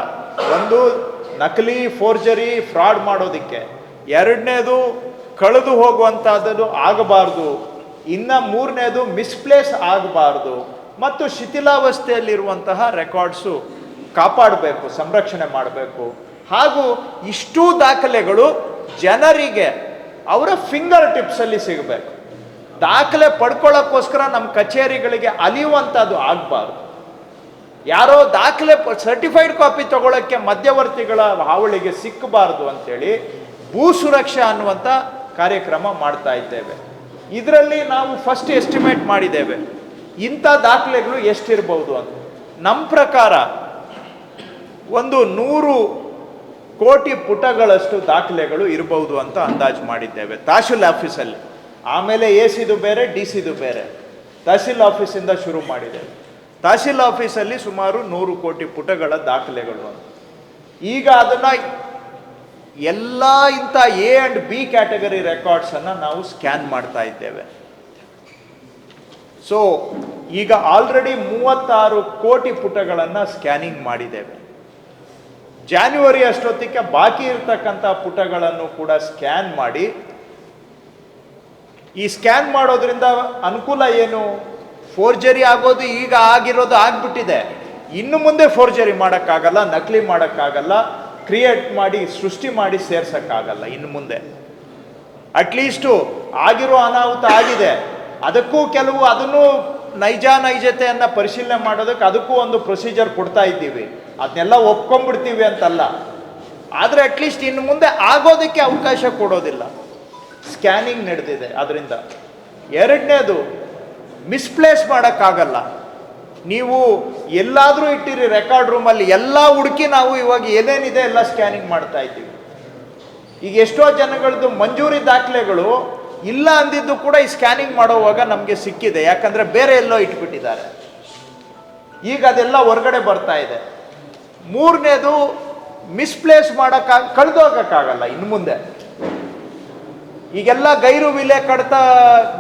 ಒಂದು ನಕಲಿ ಫೋರ್ಜರಿ ಫ್ರಾಡ್ ಮಾಡೋದಕ್ಕೆ. ಎರಡನೇದು ಕಳೆದು ಹೋಗುವಂಥದ್ದು ಆಗಬಾರ್ದು. ಇನ್ನ ಮೂರನೇದು ಮಿಸ್ಪ್ಲೇಸ್ ಆಗಬಾರ್ದು. ಮತ್ತು ಶಿಥಿಲಾವಸ್ಥೆಯಲ್ಲಿರುವಂತಹ ರೆಕಾರ್ಡ್ಸು ಕಾಪಾಡಬೇಕು, ಸಂರಕ್ಷಣೆ ಮಾಡಬೇಕು. ಹಾಗೂ ಇಷ್ಟೂ ದಾಖಲೆಗಳು ಜನರಿಗೆ ಅವರ ಫಿಂಗರ್ ಟಿಪ್ಸಲ್ಲಿ ಸಿಗಬೇಕು. ದಾಖಲೆ ಪಡ್ಕೊಳ್ಳೋಕ್ಕೋಸ್ಕರ ನಮ್ಮ ಕಚೇರಿಗಳಿಗೆ ಅಲಿಯುವಂಥದ್ದು ಆಗಬಾರ್ದು. ಯಾರೋ ದಾಖಲೆ ಸರ್ಟಿಫೈಡ್ ಕಾಪಿ ತಗೊಳ್ಳೋಕ್ಕೆ ಮಧ್ಯವರ್ತಿಗಳ ಹಾವಳಿಗೆ ಸಿಕ್ಕಬಾರ್ದು ಅಂಥೇಳಿ ಭೂ ಸುರಕ್ಷಾ ಅನ್ನುವಂಥ ಕಾರ್ಯಕ್ರಮ ಮಾಡ್ತಾ ಇದ್ದೇವೆ. ಇದರಲ್ಲಿ ನಾವು ಫಸ್ಟ್ ಎಸ್ಟಿಮೇಟ್ ಮಾಡಿದ್ದೇವೆ. ಇಂಥ ದಾಖಲೆಗಳು ಎಷ್ಟಿರ್ಬೋದು ಅಂತ. ನಮ್ಮ ಪ್ರಕಾರ ಒಂದು ನೂರು ಕೋಟಿ ಪುಟಗಳಷ್ಟು ದಾಖಲೆಗಳು ಇರಬಹುದು ಅಂತ ಅಂದಾಜು ಮಾಡಿದ್ದೇವೆ, ತಹಶೀಲ್ ಆಫೀಸಲ್ಲಿ. ಆಮೇಲೆ ಎ ಸಿದು ಬೇರೆ ಡಿ ಸಿದು ಬೇರೆ. ತಹಸೀಲ್ ಆಫೀಸಿಂದ ಶುರು ಮಾಡಿದ್ದೇವೆ ತಹಸೀಲ್ ಆಫೀಸಲ್ಲಿ ಸುಮಾರು ನೂರು ಕೋಟಿ ಪುಟಗಳ ದಾಖಲೆಗಳು ಈಗ ಅದನ್ನ ಎಲ್ಲ ಇಂಥ ಎ ಆ್ಯಂಡ್ ಬಿ ಕ್ಯಾಟಗರಿ ರೆಕಾರ್ಡ್ಸನ್ನು ನಾವು ಸ್ಕ್ಯಾನ್ ಮಾಡ್ತಾ ಇದ್ದೇವೆ. ಸೊ ಈಗ ಆಲ್ರೆಡಿ ಮೂವತ್ತಾರು ಕೋಟಿ ಪುಟಗಳನ್ನು ಸ್ಕ್ಯಾನಿಂಗ್ ಮಾಡಿದ್ದೇವೆ. ಜಾನ್ಯುವರಿ ಅಷ್ಟೊತ್ತಿಗೆ ಬಾಕಿ ಇರ್ತಕ್ಕಂಥ ಪುಟಗಳನ್ನು ಕೂಡ ಸ್ಕ್ಯಾನ್ ಮಾಡಿ ಈ ಸ್ಕ್ಯಾನ್ ಮಾಡೋದ್ರಿಂದ ಅನುಕೂಲ ಏನು? ಫೋರ್ಜರಿ ಆಗೋದು ಈಗ ಆಗಿರೋದು ಆಗ್ಬಿಟ್ಟಿದೆ. ಇನ್ನು ಮುಂದೆ ಫೋರ್ಜರಿ ಮಾಡೋಕ್ಕಾಗಲ್ಲ, ನಕಲಿ ಮಾಡೋಕ್ಕಾಗಲ್ಲ, ಕ್ರಿಯೇಟ್ ಮಾಡಿ, ಸೃಷ್ಟಿ ಮಾಡಿ ಸೇರ್ಸೋಕ್ಕಾಗಲ್ಲ ಇನ್ನು ಮುಂದೆ. ಅಟ್ಲೀಸ್ಟು ಆಗಿರೋ ಅನಾಹುತ ಆಗಿದೆ. ಅದಕ್ಕೂ ಕೆಲವು, ಅದನ್ನು ನೈಜ ನೈಜತೆಯನ್ನು ಪರಿಶೀಲನೆ ಮಾಡೋದಕ್ಕೆ ಅದಕ್ಕೂ ಒಂದು ಪ್ರೊಸೀಜರ್ ಕೊಡ್ತಾ ಇದ್ದೀವಿ. ಅದನ್ನೆಲ್ಲ ಒಪ್ಕೊಂಡ್ಬಿಡ್ತೀವಿ ಅಂತಲ್ಲ. ಆದರೆ ಅಟ್ಲೀಸ್ಟ್ ಇನ್ನು ಮುಂದೆ ಆಗೋದಕ್ಕೆ ಅವಕಾಶ ಕೊಡೋದಿಲ್ಲ. ಸ್ಕ್ಯಾನಿಂಗ್ ನಡೆದಿದೆ ಅದರಿಂದ. ಎರಡನೇದು ಮಿಸ್ಪ್ಲೇಸ್ ಮಾಡೋಕ್ಕಾಗಲ್ಲ. ನೀವು ಎಲ್ಲಾದರೂ ಇಟ್ಟಿರಿ ರೆಕಾರ್ಡ್ ರೂಮಲ್ಲಿ ಎಲ್ಲ ಹುಡುಕಿ ನಾವು ಇವಾಗ ಏನೇನಿದೆ ಎಲ್ಲ ಸ್ಕ್ಯಾನಿಂಗ್ ಮಾಡ್ತಾ ಇದ್ದೀವಿ. ಈಗ ಎಷ್ಟೋ ಜನಗಳದ್ದು ಮಂಜೂರಿ ದಾಖಲೆಗಳು ಇಲ್ಲ ಅಂದಿದ್ದು ಕೂಡ ಈ ಸ್ಕ್ಯಾನಿಂಗ್ ಮಾಡೋವಾಗ ನಮಗೆ ಸಿಕ್ಕಿದೆ. ಯಾಕಂದರೆ ಬೇರೆ ಎಲ್ಲೋ ಇಟ್ಬಿಟ್ಟಿದ್ದಾರೆ. ಈಗ ಅದೆಲ್ಲ ಹೊರಗಡೆ ಬರ್ತಾ ಇದೆ. ಮೂರನೇದು ಮಿಸ್ಪ್ಲೇಸ್ ಮಾಡೋಕ್ಕಾಗ, ಕಳೆದೋಗಕ್ಕಾಗಲ್ಲ ಇನ್ನು ಮುಂದೆ. ಈಗೆಲ್ಲ ಗೈರು ವಿಲೆ ಕಡತ,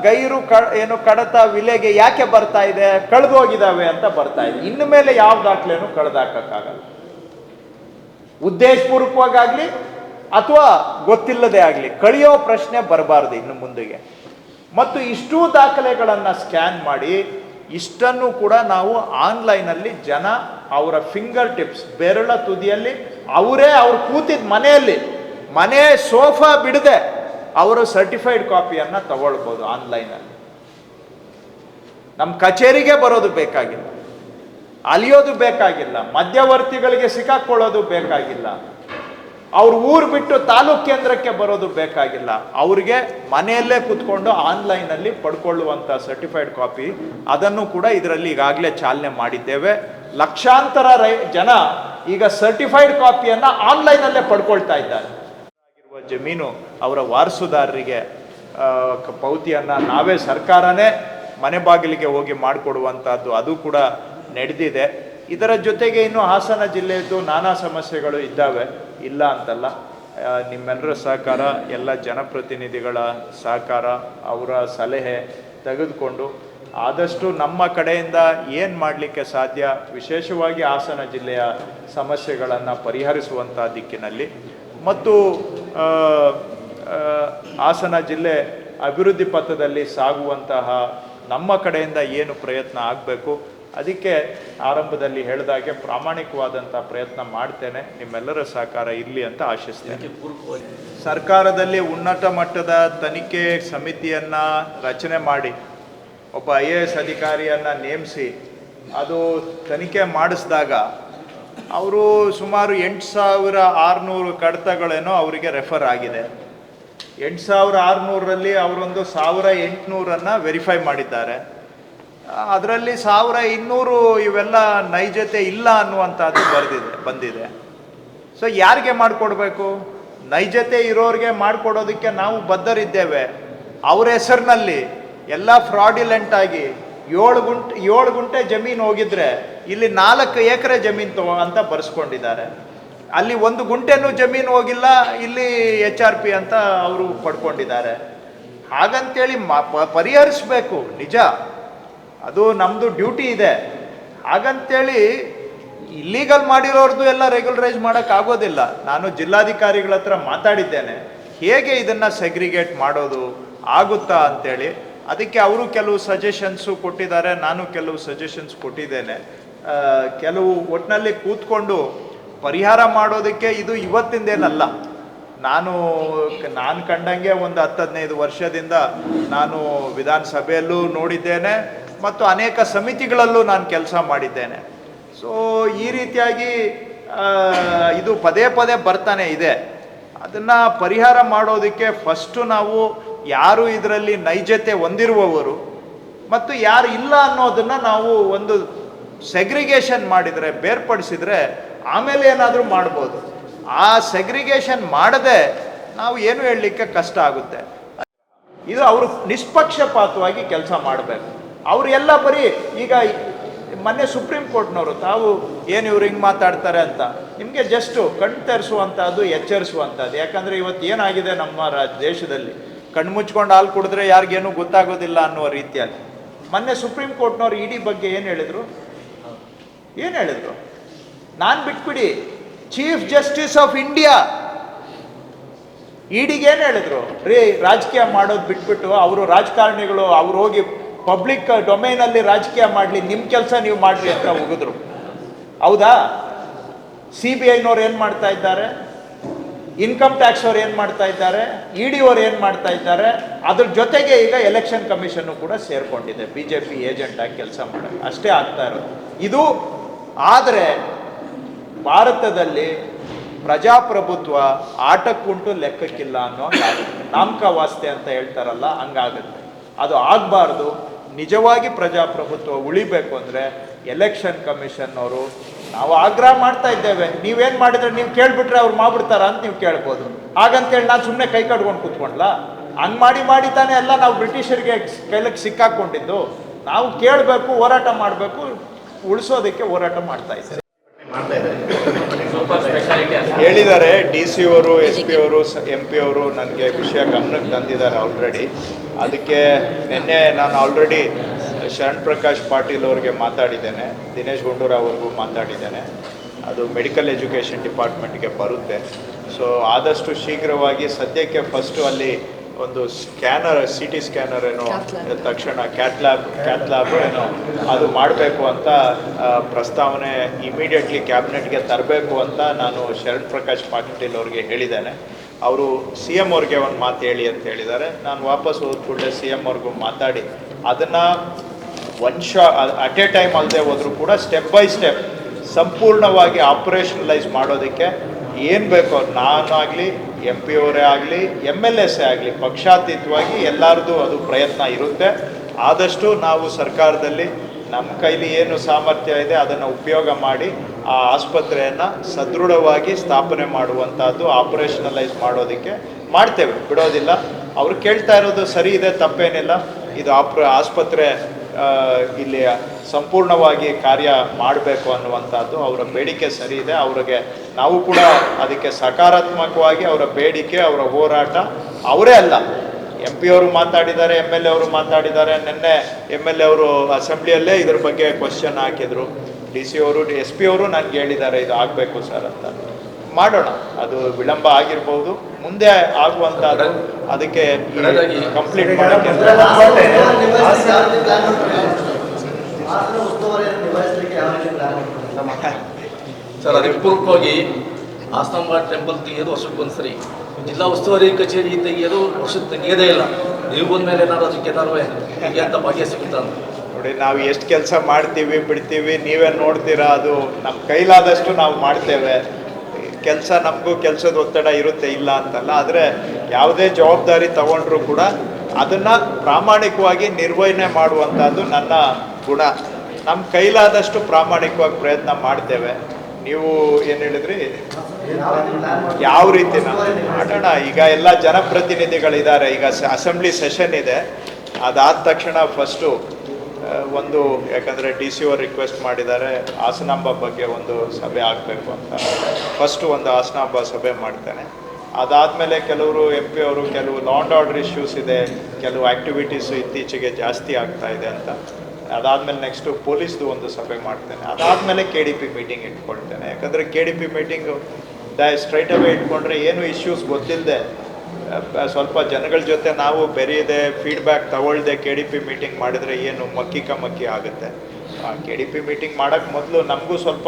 ಗೈರು ಏನು ಕಡತ ವಿಲೆಗೆ ಯಾಕೆ ಬರ್ತಾ ಇದೆ? ಕಳೆದೋಗಿದಾವೆ ಅಂತ ಬರ್ತಾ ಇದೆ. ಇನ್ನು ಮೇಲೆ ಯಾವ ದಾಖಲೆನೂ ಕಳೆದಾಕಕ್ಕಾಗಲ್ಲ. ಉದ್ದೇಶಪೂರ್ವಕವಾಗಲಿ ಅಥವಾ ಗೊತ್ತಿಲ್ಲದೆ ಆಗಲಿ, ಕಳಿಯೋ ಪ್ರಶ್ನೆ ಬರಬಾರ್ದು ಇನ್ನು ಮುಂದೆಗೆ. ಮತ್ತು ಇಷ್ಟೂ ದಾಖಲೆಗಳನ್ನು ಸ್ಕ್ಯಾನ್ ಮಾಡಿ, ಇಷ್ಟನ್ನು ಕೂಡ ನಾವು ಆನ್ಲೈನಲ್ಲಿ ಜನ ಅವರ ಫಿಂಗರ್ ಟಿಪ್ಸ್, ಬೆರಳ ತುದಿಯಲ್ಲಿ, ಅವರೇ ಅವ್ರು ಕೂತಿದ್ದ ಮನೆಯಲ್ಲಿ ಮನೆ ಸೋಫಾ ಬಿಡದೆ ಅವರು ಸರ್ಟಿಫೈಡ್ ಕಾಪಿಯನ್ನು ತಗೊಳ್ಬೋದು ಆನ್ಲೈನಲ್ಲಿ ನಮ್ಮ ಕಚೇರಿಗೆ ಬರೋದು ಬೇಕಾಗಿಲ್ಲ. ಅಲಿಯೋದು ಬೇಕಾಗಿಲ್ಲ. ಮಧ್ಯವರ್ತಿಗಳಿಗೆ ಸಿಕ್ಕಾಕೊಳ್ಳೋದು ಬೇಕಾಗಿಲ್ಲ. ಅವ್ರ ಊರು ಬಿಟ್ಟು ತಾಲೂಕ್ ಕೇಂದ್ರಕ್ಕೆ ಬರೋದು ಬೇಕಾಗಿಲ್ಲ. ಅವ್ರಿಗೆ ಮನೆಯಲ್ಲೇ ಕುತ್ಕೊಂಡು ಆನ್ಲೈನಲ್ಲಿ ಪಡ್ಕೊಳ್ಳುವಂಥ ಸರ್ಟಿಫೈಡ್ ಕಾಪಿ ಅದನ್ನು ಕೂಡ ಇದರಲ್ಲಿ ಈಗಾಗಲೇ ಚಾಲನೆ ಮಾಡಿದ್ದೇವೆ. ಲಕ್ಷಾಂತರ ರೈ ಜನ ಈಗ ಸರ್ಟಿಫೈಡ್ ಕಾಪಿಯನ್ನು ಆನ್ಲೈನಲ್ಲೇ ಪಡ್ಕೊಳ್ತಾ ಇದ್ದಾರೆ. ಜಮೀನು ಅವರ ವಾರಸುದಾರರಿಗೆ ಪೌತಿಯನ್ನು ನಾವೇ ಸರ್ಕಾರನೇ ಮನೆ ಬಾಗಿಲಿಗೆ ಹೋಗಿ ಮಾಡಿಕೊಡುವಂಥದ್ದು ಅದು ಕೂಡ ನಡೆದಿದೆ. ಇದರ ಜೊತೆಗೆ ಇನ್ನು ಹಾಸನ ಜಿಲ್ಲೆಯದ್ದು ನಾನಾ ಸಮಸ್ಯೆಗಳು ಇದ್ದಾವೆ. ಇಲ್ಲ ಅಂತಲ್ಲ. ನಿಮ್ಮೆಲ್ಲರ ಸಹಕಾರ, ಎಲ್ಲ ಜನಪ್ರತಿನಿಧಿಗಳ ಸಹಕಾರ, ಅವರ ಸಲಹೆ ತೆಗೆದುಕೊಂಡು ಆದಷ್ಟು ನಮ್ಮ ಕಡೆಯಿಂದ ಏನು ಮಾಡಲಿಕ್ಕೆ ಸಾಧ್ಯ, ವಿಶೇಷವಾಗಿ ಹಾಸನ ಜಿಲ್ಲೆಯ ಸಮಸ್ಯೆಗಳನ್ನು ಪರಿಹರಿಸುವಂಥ ದಿಕ್ಕಿನಲ್ಲಿ. ಮತ್ತು ಹಾಸನ ಜಿಲ್ಲೆ ಅಭಿವೃದ್ಧಿ ಪಥದಲ್ಲಿ ಸಾಗುವಂತಹ ನಮ್ಮ ಕಡೆಯಿಂದ ಏನು ಪ್ರಯತ್ನ ಆಗಬೇಕು? ಅದಕ್ಕೆ ಆರಂಭದಲ್ಲಿ ಹೇಳಿದಾಗೆ ಪ್ರಾಮಾಣಿಕವಾದಂಥ ಪ್ರಯತ್ನ ಮಾಡ್ತೇನೆ. ನಿಮ್ಮೆಲ್ಲರ ಸಹಕಾರ ಇರಲಿ ಅಂತ ಆಶಿಸ್ತೇನೆ. ಸರ್ಕಾರದಲ್ಲಿ ಉನ್ನತ ಮಟ್ಟದ ತನಿಖೆ ಸಮಿತಿಯನ್ನು ರಚನೆ ಮಾಡಿ ಒಬ್ಬ ಐ ಎ ಎಸ್ ಅಧಿಕಾರಿಯನ್ನು ನೇಮಿಸಿ ಅದು ತನಿಖೆ ಮಾಡಿಸಿದಾಗ ಅವರು ಸುಮಾರು ಎಂಟು ಸಾವಿರ ಆರುನೂರು ಕಡತಗಳೇನೋ ಅವರಿಗೆ ರೆಫರ್ ಆಗಿದೆ. ಎಂಟು ಸಾವಿರ ಆರುನೂರರಲ್ಲಿ ಅವರೊಂದು ಸಾವಿರ ಎಂಟುನೂರನ್ನು ವೆರಿಫೈ ಮಾಡಿದ್ದಾರೆ. ಅದರಲ್ಲಿ ಸಾವಿರ ಇನ್ನೂರು ಇವೆಲ್ಲ ನೈಜತೆ ಇಲ್ಲ ಅನ್ನುವಂಥದ್ದು ಬರೆದಿದೆ, ಬಂದಿದೆ. ಸೊ ಯಾರಿಗೆ ಮಾಡಿಕೊಡ್ಬೇಕು? ನೈಜತೆ ಇರೋರಿಗೆ ಮಾಡಿಕೊಡೋದಕ್ಕೆ ನಾವು ಬದ್ಧರಿದ್ದೇವೆ. ಅವ್ರ ಹೆಸರಿನಲ್ಲಿ ಎಲ್ಲ ಫ್ರಾಡ್ಯುಲೆಂಟ್ ಆಗಿ ಏಳು ಗುಂಟೆ ಏಳು ಗುಂಟೆ ಜಮೀನು ಹೋಗಿದ್ರೆ ಇಲ್ಲಿ ನಾಲ್ಕು ಎಕರೆ ಜಮೀನು ತಗೋ ಅಂತ ಬರೆಸ್ಕೊಂಡಿದ್ದಾರೆ. ಅಲ್ಲಿ ಒಂದು ಗುಂಟೆನೂ ಜಮೀನು ಹೋಗಿಲ್ಲ, ಇಲ್ಲಿ ಎಚ್ ಆರ್ ಪಿ ಅಂತ ಅವರು ಪಡ್ಕೊಂಡಿದ್ದಾರೆ. ಹಾಗಂತೇಳಿ ಮ ಪರಿಹರಿಸ್ಬೇಕು, ನಿಜ. ಅದು ನಮ್ಮದು ಡ್ಯೂಟಿ ಇದೆ. ಹಾಗಂತೇಳಿ ಇಲ್ಲೀಗಲ್ ಮಾಡಿರೋರ್ದು ಎಲ್ಲ ರೆಗ್ಯುಲರೈಸ್ ಮಾಡೋಕ್ಕಾಗೋದಿಲ್ಲ ನಾನು ಜಿಲ್ಲಾಧಿಕಾರಿಗಳ ಹತ್ರ ಮಾತಾಡಿದ್ದೇನೆ. ಹೇಗೆ ಇದನ್ನು ಸೆಗ್ರಿಗೇಟ್ ಮಾಡೋದು ಆಗುತ್ತಾ ಅಂತೇಳಿ ಅದಕ್ಕೆ ಅವರು ಕೆಲವು ಸಜೆಷನ್ಸು ಕೊಟ್ಟಿದ್ದಾರೆ, ನಾನು ಕೆಲವು ಸಜೆಷನ್ಸ್ ಕೊಟ್ಟಿದ್ದೇನೆ. ಕೆಲವು ಒಟ್ಟಿನಲ್ಲಿ ಕೂತ್ಕೊಂಡು ಪರಿಹಾರ ಮಾಡೋದಕ್ಕೆ ಇದು ಇವತ್ತಿಂದೇನಲ್ಲ. ನಾನು ನಾನು ಕಂಡಂಗೆ ಒಂದು ಹತ್ತು ಹದಿನೈದು ವರ್ಷದಿಂದ ನಾನು ವಿಧಾನಸಭೆಯಲ್ಲೂ ನೋಡಿದ್ದೇನೆ ಮತ್ತು ಅನೇಕ ಸಮಿತಿಗಳಲ್ಲೂ ನಾನು ಕೆಲಸ ಮಾಡಿದ್ದೇನೆ. ಸೊ ಈ ರೀತಿಯಾಗಿ ಇದು ಪದೇ ಪದೇ ಬರ್ತಾನೆ ಇದೆ. ಅದನ್ನು ಪರಿಹಾರ ಮಾಡೋದಕ್ಕೆ ಫಸ್ಟು ನಾವು ಯಾರು ಇದರಲ್ಲಿ ನೈಜತೆ ಹೊಂದಿರುವವರು ಮತ್ತು ಯಾರು ಇಲ್ಲ ಅನ್ನೋದನ್ನು ನಾವು ಒಂದು ಸೆಗ್ರಿಗೇಷನ್ ಮಾಡಿದರೆ, ಬೇರ್ಪಡಿಸಿದರೆ ಆಮೇಲೆ ಏನಾದರೂ ಮಾಡ್ಬೋದು. ಆ ಸೆಗ್ರಿಗೇಷನ್ ಮಾಡದೆ ನಾವು ಏನು ಹೇಳಲಿಕ್ಕೆ ಕಷ್ಟ ಆಗುತ್ತೆ? ಇದು ಅವರು ನಿಷ್ಪಕ್ಷಪಾತವಾಗಿ ಕೆಲಸ ಮಾಡಬೇಕು. ಅವರೆಲ್ಲ ಬರೀ ಈಗ ಮೊನ್ನೆ ಸುಪ್ರೀಂ ಕೋರ್ಟ್ನವರು ತಾವು ಏನು ಇವ್ರು ಹಿಂಗೆ ಮಾತಾಡ್ತಾರೆ ಅಂತ, ನಿಮಗೆ ಜಸ್ಟು ಕಣ್ತರಿಸುವಂಥದ್ದು ತೆರೆಸುವಂಥದ್ದು ಎಚ್ಚರಿಸುವಂಥದ್ದು ಯಾಕಂದರೆ ಇವತ್ತು ಏನಾಗಿದೆ ನಮ್ಮ ದೇಶದಲ್ಲಿ? ಕಣ್ಣು ಮುಚ್ಕೊಂಡು ಹಾಲು ಕುಡಿದ್ರೆ ಯಾರಿಗೇನು ಗೊತ್ತಾಗೋದಿಲ್ಲ ಅನ್ನುವ ರೀತಿಯಲ್ಲಿ. ಮೊನ್ನೆ ಸುಪ್ರೀಂ ಕೋರ್ಟ್ನವ್ರು ಇಡಿ ಬಗ್ಗೆ ಏನು ಹೇಳಿದರು? ಏನು ಹೇಳಿದ್ರು? ನಾನು ಬಿಟ್ಬಿಡಿ. ಚೀಫ್ ಜಸ್ಟಿಸ್ ಆಫ್ ಇಂಡಿಯಾ ಇಡಿಗೆ ಏನು ಹೇಳಿದ್ರು? ರೀ, ರಾಜಕೀಯ ಮಾಡೋದು ಬಿಟ್ಬಿಟ್ಟು ಅವರು ರಾಜಕಾರಣಿಗಳು, ಅವ್ರು ಹೋಗಿ ಪಬ್ಲಿಕ್ ಡೊಮೈನಲ್ಲಿ ರಾಜಕೀಯ ಮಾಡಲಿ ನಿಮ್ಮ ಕೆಲಸ ನೀವು ಮಾಡ್ರಿ ಅಂತ ಹೋಗಿದ್ರು ಹೌದಾ? ಸಿ ಬಿ ಐನವ್ರು ಏನು ಮಾಡ್ತಾ ಇದ್ದಾರೆ? ಇನ್ಕಮ್ ಟ್ಯಾಕ್ಸ್ ಅವ್ರು ಏನು ಮಾಡ್ತಾ ಇದ್ದಾರೆ? ಇ ಡಿ ಅವ್ರು ಏನು ಮಾಡ್ತಾ ಇದ್ದಾರೆ? ಅದ್ರ ಜೊತೆಗೆ ಈಗ ಎಲೆಕ್ಷನ್ ಕಮಿಷನ್ನು ಕೂಡ ಸೇರ್ಕೊಂಡಿದೆ. ಬಿ ಜೆ ಪಿ ಏಜೆಂಟ್ ಆಗಿ ಕೆಲಸ ಮಾಡೋದು ಅಷ್ಟೇ ಆಗ್ತಾ ಇರೋದು. ಇದು ಆದರೆ ಭಾರತದಲ್ಲಿ ಪ್ರಜಾಪ್ರಭುತ್ವ ಆಟಕ್ಕುಂಟು ಲೆಕ್ಕಕ್ಕಿಲ್ಲ ಅನ್ನೋ ನಾಮಕವಾಸ್ತೆ ನಾಮಕ ವಾಸ್ತೆ ಅಂತ ಹೇಳ್ತಾರಲ್ಲ, ಹಂಗಾಗುತ್ತೆ. ಅದು ಆಗಬಾರ್ದು. ನಿಜವಾಗಿ ಪ್ರಜಾಪ್ರಭುತ್ವ ಉಳಿಬೇಕು ಅಂದರೆ ಎಲೆಕ್ಷನ್ ಕಮಿಷನ್ ಅವರು ನಾವು ಆಗ್ರಹ ಮಾಡ್ತಾ ಇದ್ದೇವೆ. ನೀವೇನ್ ಮಾಡಿದ್ರೆ ನೀವು ಕೇಳ್ಬಿಟ್ರೆ ಅವ್ರು ಮಾಡ್ಬಿಡ್ತಾರ ಅಂತ ನೀವು ಕೇಳ್ಬೋದು. ಹಾಗಂತೇಳಿ ನಾನು ಸುಮ್ಮನೆ ಕೈ ಕಟ್ಕೊಂಡು ಕೂತ್ಕೊಂಡ್ಲ? ಹಂಗ್ ಮಾಡಿ ಮಾಡಿ ತಾನೆ ಎಲ್ಲ ನಾವು ಬ್ರಿಟಿಷರಿಗೆ ಕೈಲಕ್ಕೆ ಸಿಕ್ಕಾಕೊಂಡಿದ್ದು ನಾವು ಕೇಳಬೇಕು ಹೋರಾಟ ಮಾಡಬೇಕು ಉಳಿಸೋದಕ್ಕೆ ಹೋರಾಟ ಮಾಡ್ತಾ ಇದ್ದಾರೆ. ಹೇಳಿದ್ದಾರೆ ಡಿ ಸಿ ಅವರು ಎಸ್ ಪಿ ಅವರು ಎಂ ಪಿ ಅವರು ನನಗೆ ವಿಷಯ ಗಮನಕ್ಕೆ ತಂದಿದ್ದಾರೆ ಆಲ್ರೆಡಿ ಅದಕ್ಕೆ ನಿನ್ನೆ ನಾನು ಆಲ್ರೆಡಿ ಶರಣ್ ಪ್ರಕಾಶ್ ಪಾಟೀಲ್ ಅವರಿಗೆ ಮಾತಾಡಿದ್ದೇನೆ ದಿನೇಶ್ ಗುಂಡೂರಾವ್ ಅವ್ರಿಗೂ ಮಾತಾಡಿದ್ದೇನೆ. ಅದು ಮೆಡಿಕಲ್ ಎಜುಕೇಷನ್ ಡಿಪಾರ್ಟ್ಮೆಂಟ್ಗೆ ಬರುತ್ತೆ. ಸೊ ಆದಷ್ಟು ಶೀಘ್ರವಾಗಿ ಸದ್ಯಕ್ಕೆ ಫಸ್ಟು ಅಲ್ಲಿ ಒಂದು ಸ್ಕ್ಯಾನರ್ ಸಿ ಟಿ ಸ್ಕ್ಯಾನರ್ ಏನೋ ತಕ್ಷಣ ಕ್ಯಾಟ್ ಲ್ಯಾಬ್ ಕ್ಯಾಟ್ ಲ್ಯಾಬ್ ಏನೋ ಅದು ಮಾಡಬೇಕು ಅಂತ ಪ್ರಸ್ತಾವನೆ ಇಮಿಡಿಯೇಟ್ಲಿ ಕ್ಯಾಬಿನೆಟ್ಗೆ ತರಬೇಕು ಅಂತ ನಾನು ಶರಣ್ ಪ್ರಕಾಶ್ ಪಾಟೀಲ್ ಅವ್ರಿಗೆ ಹೇಳಿದ್ದೇನೆ. ಅವರು ಸಿ ಎಂ ಅವ್ರಿಗೆ ಒಂದು ಮಾತು ಹೇಳಿ ಅಂತ ಹೇಳಿದ್ದಾರೆ. ನಾನು ವಾಪಸ್ ಹೋದ ಕೂಡಲೇ ಸಿ ಎಂ ಅವ್ರಿಗೂ ಮಾತಾಡಿ ಅದನ್ನು one shot at a time ಅಲ್ಲದೆ ಹೋದರೂ ಕೂಡ ಸ್ಟೆಪ್ ಬೈ ಸ್ಟೆಪ್ ಸಂಪೂರ್ಣವಾಗಿ ಆಪರೇಷನಲೈಸ್ ಮಾಡೋದಕ್ಕೆ ಏನು ಬೇಕೋ ನಾನಾಗಲಿ ಎಂ ಪಿ ಅವರೇ ಆಗಲಿ ಎಂ ಎಲ್ ಎಸ್ ಆಗಲಿ, ಪಕ್ಷಾತೀತವಾಗಿ ಎಲ್ಲರದು ಅದು ಪ್ರಯತ್ನ ಇರುತ್ತೆ. ಆದಷ್ಟು ನಾವು ಸರ್ಕಾರದಲ್ಲಿ ನಮ್ಮ ಕೈಲಿ ಏನು ಸಾಮರ್ಥ್ಯ ಇದೆ ಅದನ್ನು ಉಪಯೋಗ ಮಾಡಿ ಆ ಆಸ್ಪತ್ರೆಯನ್ನು ಸದೃಢವಾಗಿ ಸ್ಥಾಪನೆ ಮಾಡುವಂಥದ್ದು ಆಪರೇಷನಲೈಸ್ ಮಾಡೋದಕ್ಕೆ ಮಾಡ್ತೇವೆ. ಬಿಡೋದಿಲ್ಲ. ಅವರು ಕೇಳ್ತಾ ಇರೋದು ಸರಿ ಇದೆ, ತಪ್ಪೇನಿಲ್ಲ. ಇದು ಆಪ್ರ, ಆಸ್ಪತ್ರೆ ಇಲ್ಲಿ ಸಂಪೂರ್ಣವಾಗಿ ಕಾರ್ಯ ಮಾಡಬೇಕು ಅನ್ನುವಂಥದ್ದು ಅವರ ಬೇಡಿಕೆ ಸರಿ ಇದೆ. ಅವರಿಗೆ ನಾವು ಕೂಡ ಅದಕ್ಕೆ ಸಕಾರಾತ್ಮಕವಾಗಿ ಅವರ ಬೇಡಿಕೆ, ಅವರ ಹೋರಾಟ ಅವರೇ ಅಲ್ಲ. ಎಂ ಪಿ ಅವರು ಮಾತಾಡಿದ್ದಾರೆ ಎಂ ಎಲ್ ಎ ಅವರು ಮಾತಾಡಿದ್ದಾರೆ. ನಿನ್ನೆ ಎಂ ಎಲ್ ಎ ಅವರು ಅಸೆಂಬ್ಲಿಯಲ್ಲೇ ಇದ್ರ ಬಗ್ಗೆ ಕ್ವಶನ್ ಹಾಕಿದ್ರು. ಡಿ ಸಿ ಅವರು ಎಸ್ ಪಿ ಅವರು ನನಗೆ ಹೇಳಿದ್ದಾರೆ, ಇದು ಆಗಬೇಕು ಸರ್ ಅಂತ. ಮಾಡೋಣ. ಅದು ವಿಳಂಬ ಆಗಿರ್ಬೋದು ಮುಂದೆ ಆಗುವಂತ ಅದಕ್ಕೆ ಕಂಪ್ಲೀಟ್ ಮಾಡೋಕ್ಕೆ ಸರ್ ಅದಕ್ಕೆ ಪೂರ್ವಕವಾಗಿ ಆಸ್ತಂಬ ಟೆಂಪಲ್ ತೆಗೆಯೋದು ವರ್ಷಕ್ಕೆ ಒಂದ್ಸರಿ. ಜಿಲ್ಲಾ ಉಸ್ತುವಾರಿ ಕಚೇರಿ ತೆಗೆಯೋದು ವರ್ಷಕ್ಕೆ ತೆಗೆಯೋದೇ ಇಲ್ಲ. ನೀವು ಬಂದ್ಮೇಲೆ ಏನಾದ್ರು ಅದಕ್ಕೆ ಹೀಗೆ ಅಂತ ಭಾಗ್ಯ ಸಿಗುತ್ತಾ ನೋಡಿ ನಾವು ಎಷ್ಟು ಕೆಲಸ ಮಾಡ್ತೀವಿ ಬಿಡ್ತೀವಿ ನೀವೇ ನೋಡ್ತೀರಾ ಅದು ನಮ್ಮ ಕೈಲಾದಷ್ಟು ನಾವು ಮಾಡ್ತೇವೆ. ಕೆಲಸ ನಮಗೂ ಕೆಲಸದ ಒತ್ತಡ ಇರುತ್ತೆ, ಇಲ್ಲ ಅಂತಲ್ಲ. ಆದರೆ ಯಾವುದೇ ಜವಾಬ್ದಾರಿ ತಗೊಂಡ್ರೂ ಕೂಡ ಅದನ್ನು ಪ್ರಾಮಾಣಿಕವಾಗಿ ನಿರ್ವಹಣೆ ಮಾಡುವಂಥದ್ದು ನನ್ನ ಗುಣ. ನಮ್ಮ ಕೈಲಾದಷ್ಟು ಪ್ರಾಮಾಣಿಕವಾಗಿ ಪ್ರಯತ್ನ ಮಾಡ್ತೇವೆ. ನೀವು ಏನು ಹೇಳಿದ್ರಿ? ಯಾವ ರೀತಿ ಮಾಡೋಣ ಈಗ ಎಲ್ಲ ಜನಪ್ರತಿನಿಧಿಗಳಿದ್ದಾರೆ. ಈಗ ಅಸೆಂಬ್ಲಿ ಸೆಷನ್ ಇದೆ. ಅದಾದ ತಕ್ಷಣ ಫಸ್ಟು ಒಂದು, ಯಾಕಂದರೆ ಡಿ ಸಿ ಅವರು ರಿಕ್ವೆಸ್ಟ್ ಮಾಡಿದ್ದಾರೆ, ಹಾಸನಾಂಬ ಬಗ್ಗೆ ಒಂದು ಸಭೆ ಆಗಬೇಕು ಅಂತ. ಫಸ್ಟು ಒಂದು ಹಾಸನಾಂಬ ಸಭೆ ಮಾಡ್ತೇನೆ. ಅದಾದಮೇಲೆ ಕೆಲವರು ಎಂ ಪಿ ಅವರು ಕೆಲವು ಲಾಂಡ್ ಆರ್ಡರ್ ಇಶ್ಯೂಸ್ ಇದೆ, ಕೆಲವು ಆ್ಯಕ್ಟಿವಿಟೀಸು ಇತ್ತೀಚೆಗೆ ಜಾಸ್ತಿ ಆಗ್ತಾ ಇದೆ ಅಂತ. ಅದಾದಮೇಲೆ ನೆಕ್ಸ್ಟು ಪೊಲೀಸ್ದು ಒಂದು ಸಭೆ ಮಾಡ್ತೇನೆ. ಅದಾದಮೇಲೆ ಕೆ ಡಿ ಪಿ ಮೀಟಿಂಗ್ ಇಟ್ಕೊಳ್ತೇನೆ. ಯಾಕಂದರೆ K D P meeting straight away ಇಟ್ಕೊಂಡ್ರೆ ಏನು ಇಶ್ಯೂಸ್ ಗೊತ್ತಿಲ್ಲದೆ ಸ್ವಲ್ಪ ಜನಗಳ ಜೊತೆ ನಾವು ಬೆರೆಯದೆ ಫೀಡ್ಬ್ಯಾಕ್ ತಗೊಳ್ದೆ ಕೆ ಡಿ ಪಿ ಮೀಟಿಂಗ್ ಮಾಡಿದರೆ ಏನು ಮಕ್ಕಿ ಕಮ್ಮಕ್ಕಿ ಆಗುತ್ತೆ. ಆ ಕೆ ಡಿ ಪಿ ಮೀಟಿಂಗ್ ಮಾಡೋಕ್ಕೆ ಮೊದಲು ನಮಗೂ ಸ್ವಲ್ಪ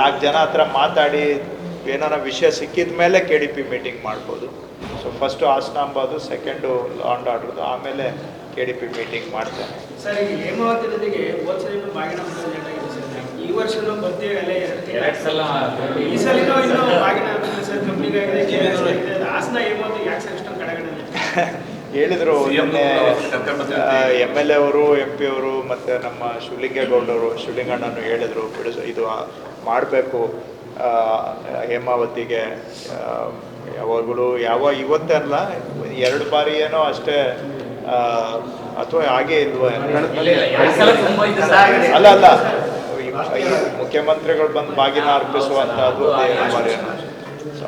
ನಾಲ್ಕು ಜನ ಹತ್ರ ಮಾತಾಡಿ ಏನಾರ ವಿಷಯ ಸಿಕ್ಕಿದ ಮೇಲೆ ಕೆ ಡಿ ಪಿ ಮೀಟಿಂಗ್ ಮಾಡ್ಬೋದು. ಸೊ ಫಸ್ಟು ಆಸ್ನಾಂಬಾದು ಸೆಕೆಂಡು ಲಾಂಡ್ ಆರ್ಡ್ರದು ಆಮೇಲೆ ಕೆ ಡಿ ಪಿ ಮೀಟಿಂಗ್ ಮಾಡ್ತೇನೆ. ಈ ವರ್ಷನೂ ಹೇಳಿದರು ಎಂ ಎಲ್ ಎ ಅವರು ಎಂ ಪಿ ಅವರು ಮತ್ತು ನಮ್ಮ ಶಿವಲಿಂಗೇಗೌಡರು ಶಿವಲಿಂಗಣ್ಣನು ಹೇಳಿದರು ಬಿಡಿಸ ಇದು ಮಾಡಬೇಕು ಹೇಮಾವತಿಗೆ ಯಾವಾಗಲೂ ಯಾವ ಇವತ್ತೇ ಅಲ್ಲ ಎರಡು ಬಾರಿ ಏನೋ ಅಷ್ಟೇ ಅಥವಾ ಹಾಗೆ ಇಲ್ವಾ. ಅಲ್ಲ ಅಲ್ಲ ಮುಖ್ಯಮಂತ್ರಿಗಳು ಬಂದು ಬಾಗಿನ. ಸೊ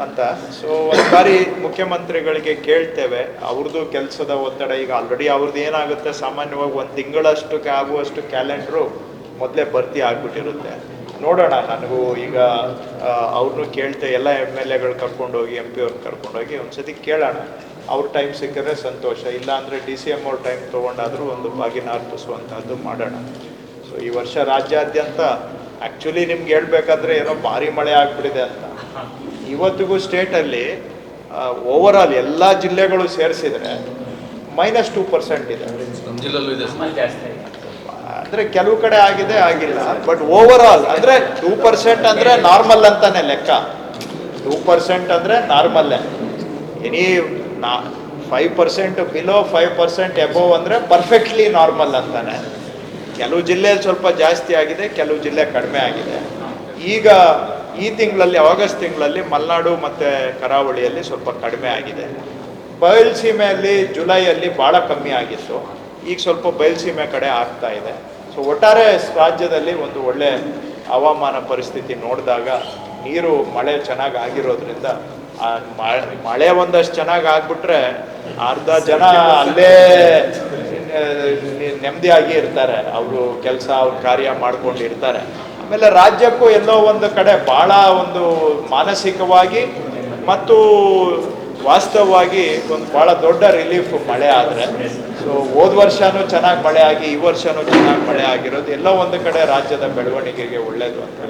ಅಂತ. ಸೊ ಒಂದು ಬಾರಿ ಮುಖ್ಯಮಂತ್ರಿಗಳಿಗೆ ಕೇಳ್ತೇವೆ ಅವ್ರದ್ದು ಕೆಲಸದ ಒತ್ತಡ ಈಗ ಆಲ್ರೆಡಿ ಅವ್ರದ್ದು ಏನಾಗುತ್ತೆ? ಸಾಮಾನ್ಯವಾಗಿ ಒಂದು ತಿಂಗಳಷ್ಟಕ್ಕೆ ಆಗುವಷ್ಟು ಕ್ಯಾಲೆಂಡ್ರು ಮೊದಲೇ ಭರ್ತಿ ಆಗ್ಬಿಟ್ಟಿರುತ್ತೆ. ನೋಡೋಣ ನನಗೂ ಈಗ ಅವ್ರನ್ನೂ ಕೇಳ್ತೆ, ಎಲ್ಲ ಎಂ ಎಲ್ ಎಗಳು ಕರ್ಕೊಂಡೋಗಿ ಎಂ ಪಿ ಅವ್ರನ್ನ ಕರ್ಕೊಂಡೋಗಿ ಒಂದ್ಸತಿ ಕೇಳೋಣ. ಅವ್ರ ಟೈಮ್ ಸಿಕ್ಕಿದ್ರೆ ಸಂತೋಷ ಇಲ್ಲ ಅಂದರೆ ಡಿ ಸಿ ಎಂ ಅವ್ರ ಟೈಮ್ ತೊಗೊಂಡಾದರೂ ಒಂದು ಬಾಗಿನ ಅರ್ಪಿಸುವಂಥದ್ದು ಮಾಡೋಣ. ಸೊ ಈ ವರ್ಷ ರಾಜ್ಯಾದ್ಯಂತ ಆ್ಯಕ್ಚುಲಿ ನಿಮ್ಗೆ ಹೇಳ್ಬೇಕಾದ್ರೆ ಏನೋ ಭಾರಿ ಮಳೆ ಆಗ್ಬಿಟ್ಟಿದೆ ಅಂತ. ಇವತ್ತಿಗೂ ಸ್ಟೇಟಲ್ಲಿ ಓವರ್ ಆಲ್ ಎಲ್ಲ ಜಿಲ್ಲೆಗಳು ಸೇರಿಸಿದ್ರೆ ಮೈನಸ್ ಟೂ ಪರ್ಸೆಂಟ್ ಇದೆ. ಅಂದರೆ ಕೆಲವು ಕಡೆ ಆಗಿದೆ ಆಗಿಲ್ಲ. ಬಟ್ ಓವರ್ ಆಲ್ ಅಂದರೆ ಟೂ ಪರ್ಸೆಂಟ್ ಅಂದರೆ ನಾರ್ಮಲ್ ಅಂತಾನೆ ಲೆಕ್ಕ. ಟೂ ಪರ್ಸೆಂಟ್ ಅಂದರೆ ನಾರ್ಮಲ್ಲೇ ಎನಿ ನಾ five percent below five percent above ಅಂದರೆ ಪರ್ಫೆಕ್ಟ್ಲಿ ನಾರ್ಮಲ್ ಅಂತಾನೆ. ಕೆಲವು ಜಿಲ್ಲೆಯಲ್ಲಿ ಸ್ವಲ್ಪ ಜಾಸ್ತಿ ಆಗಿದೆ ಕೆಲವು ಜಿಲ್ಲೆ ಕಡಿಮೆ ಆಗಿದೆ. ಈಗ ಈ ತಿಂಗಳಲ್ಲಿ, ಆಗಸ್ಟ್ ತಿಂಗಳಲ್ಲಿ ಮಲೆನಾಡು ಮತ್ತು ಕರಾವಳಿಯಲ್ಲಿ ಸ್ವಲ್ಪ ಕಡಿಮೆ ಆಗಿದೆ. ಬಯಲುಸೀಮೆಯಲ್ಲಿ ಜುಲೈಯಲ್ಲಿ ಭಾಳ ಕಮ್ಮಿ ಆಗಿತ್ತು. ಈಗ ಸ್ವಲ್ಪ ಬಯಲುಸೀಮೆ ಕಡೆ ಆಗ್ತಾ ಇದೆ. ಸೊ ಒಟ್ಟಾರೆ ರಾಜ್ಯದಲ್ಲಿ ಒಂದು ಒಳ್ಳೆ ಹವಾಮಾನ ಪರಿಸ್ಥಿತಿ ನೋಡಿದಾಗ ನೀರು ಮಳೆ ಚೆನ್ನಾಗಿ ಆಗಿರೋದ್ರಿಂದ ಮಳೆ ಒಂದಷ್ಟು ಚೆನ್ನಾಗಿ ಆಗ್ಬಿಟ್ರೆ ಅರ್ಧ ಜನ ಅಲ್ಲೇ ನೆಮ್ಮದಿಯಾಗಿ ಇರ್ತಾರೆ. ಅವರು ಕೆಲಸ, ಅವ್ರ ಕಾರ್ಯ ಮಾಡ್ಕೊಂಡು ಇರ್ತಾರೆ. ಆಮೇಲೆ ರಾಜ್ಯಕ್ಕೂ ಎಲ್ಲೋ ಒಂದು ಕಡೆ ಭಾಳ ಒಂದು ಮಾನಸಿಕವಾಗಿ ಮತ್ತು ವಾಸ್ತವವಾಗಿ ಒಂದು ಭಾಳ ದೊಡ್ಡ ರಿಲೀಫ್ ಮಳೆ ಆದರೆ. ಸೊ ಹೋದ ವರ್ಷನೂ ಚೆನ್ನಾಗಿ ಮಳೆ ಆಗಿ, ಈ ವರ್ಷನೂ ಚೆನ್ನಾಗಿ ಮಳೆ ಆಗಿರೋದು ಎಲ್ಲೋ ಒಂದು ಕಡೆ ರಾಜ್ಯದ ಬೆಳವಣಿಗೆಗೆ ಒಳ್ಳೆಯದು ಅಂತ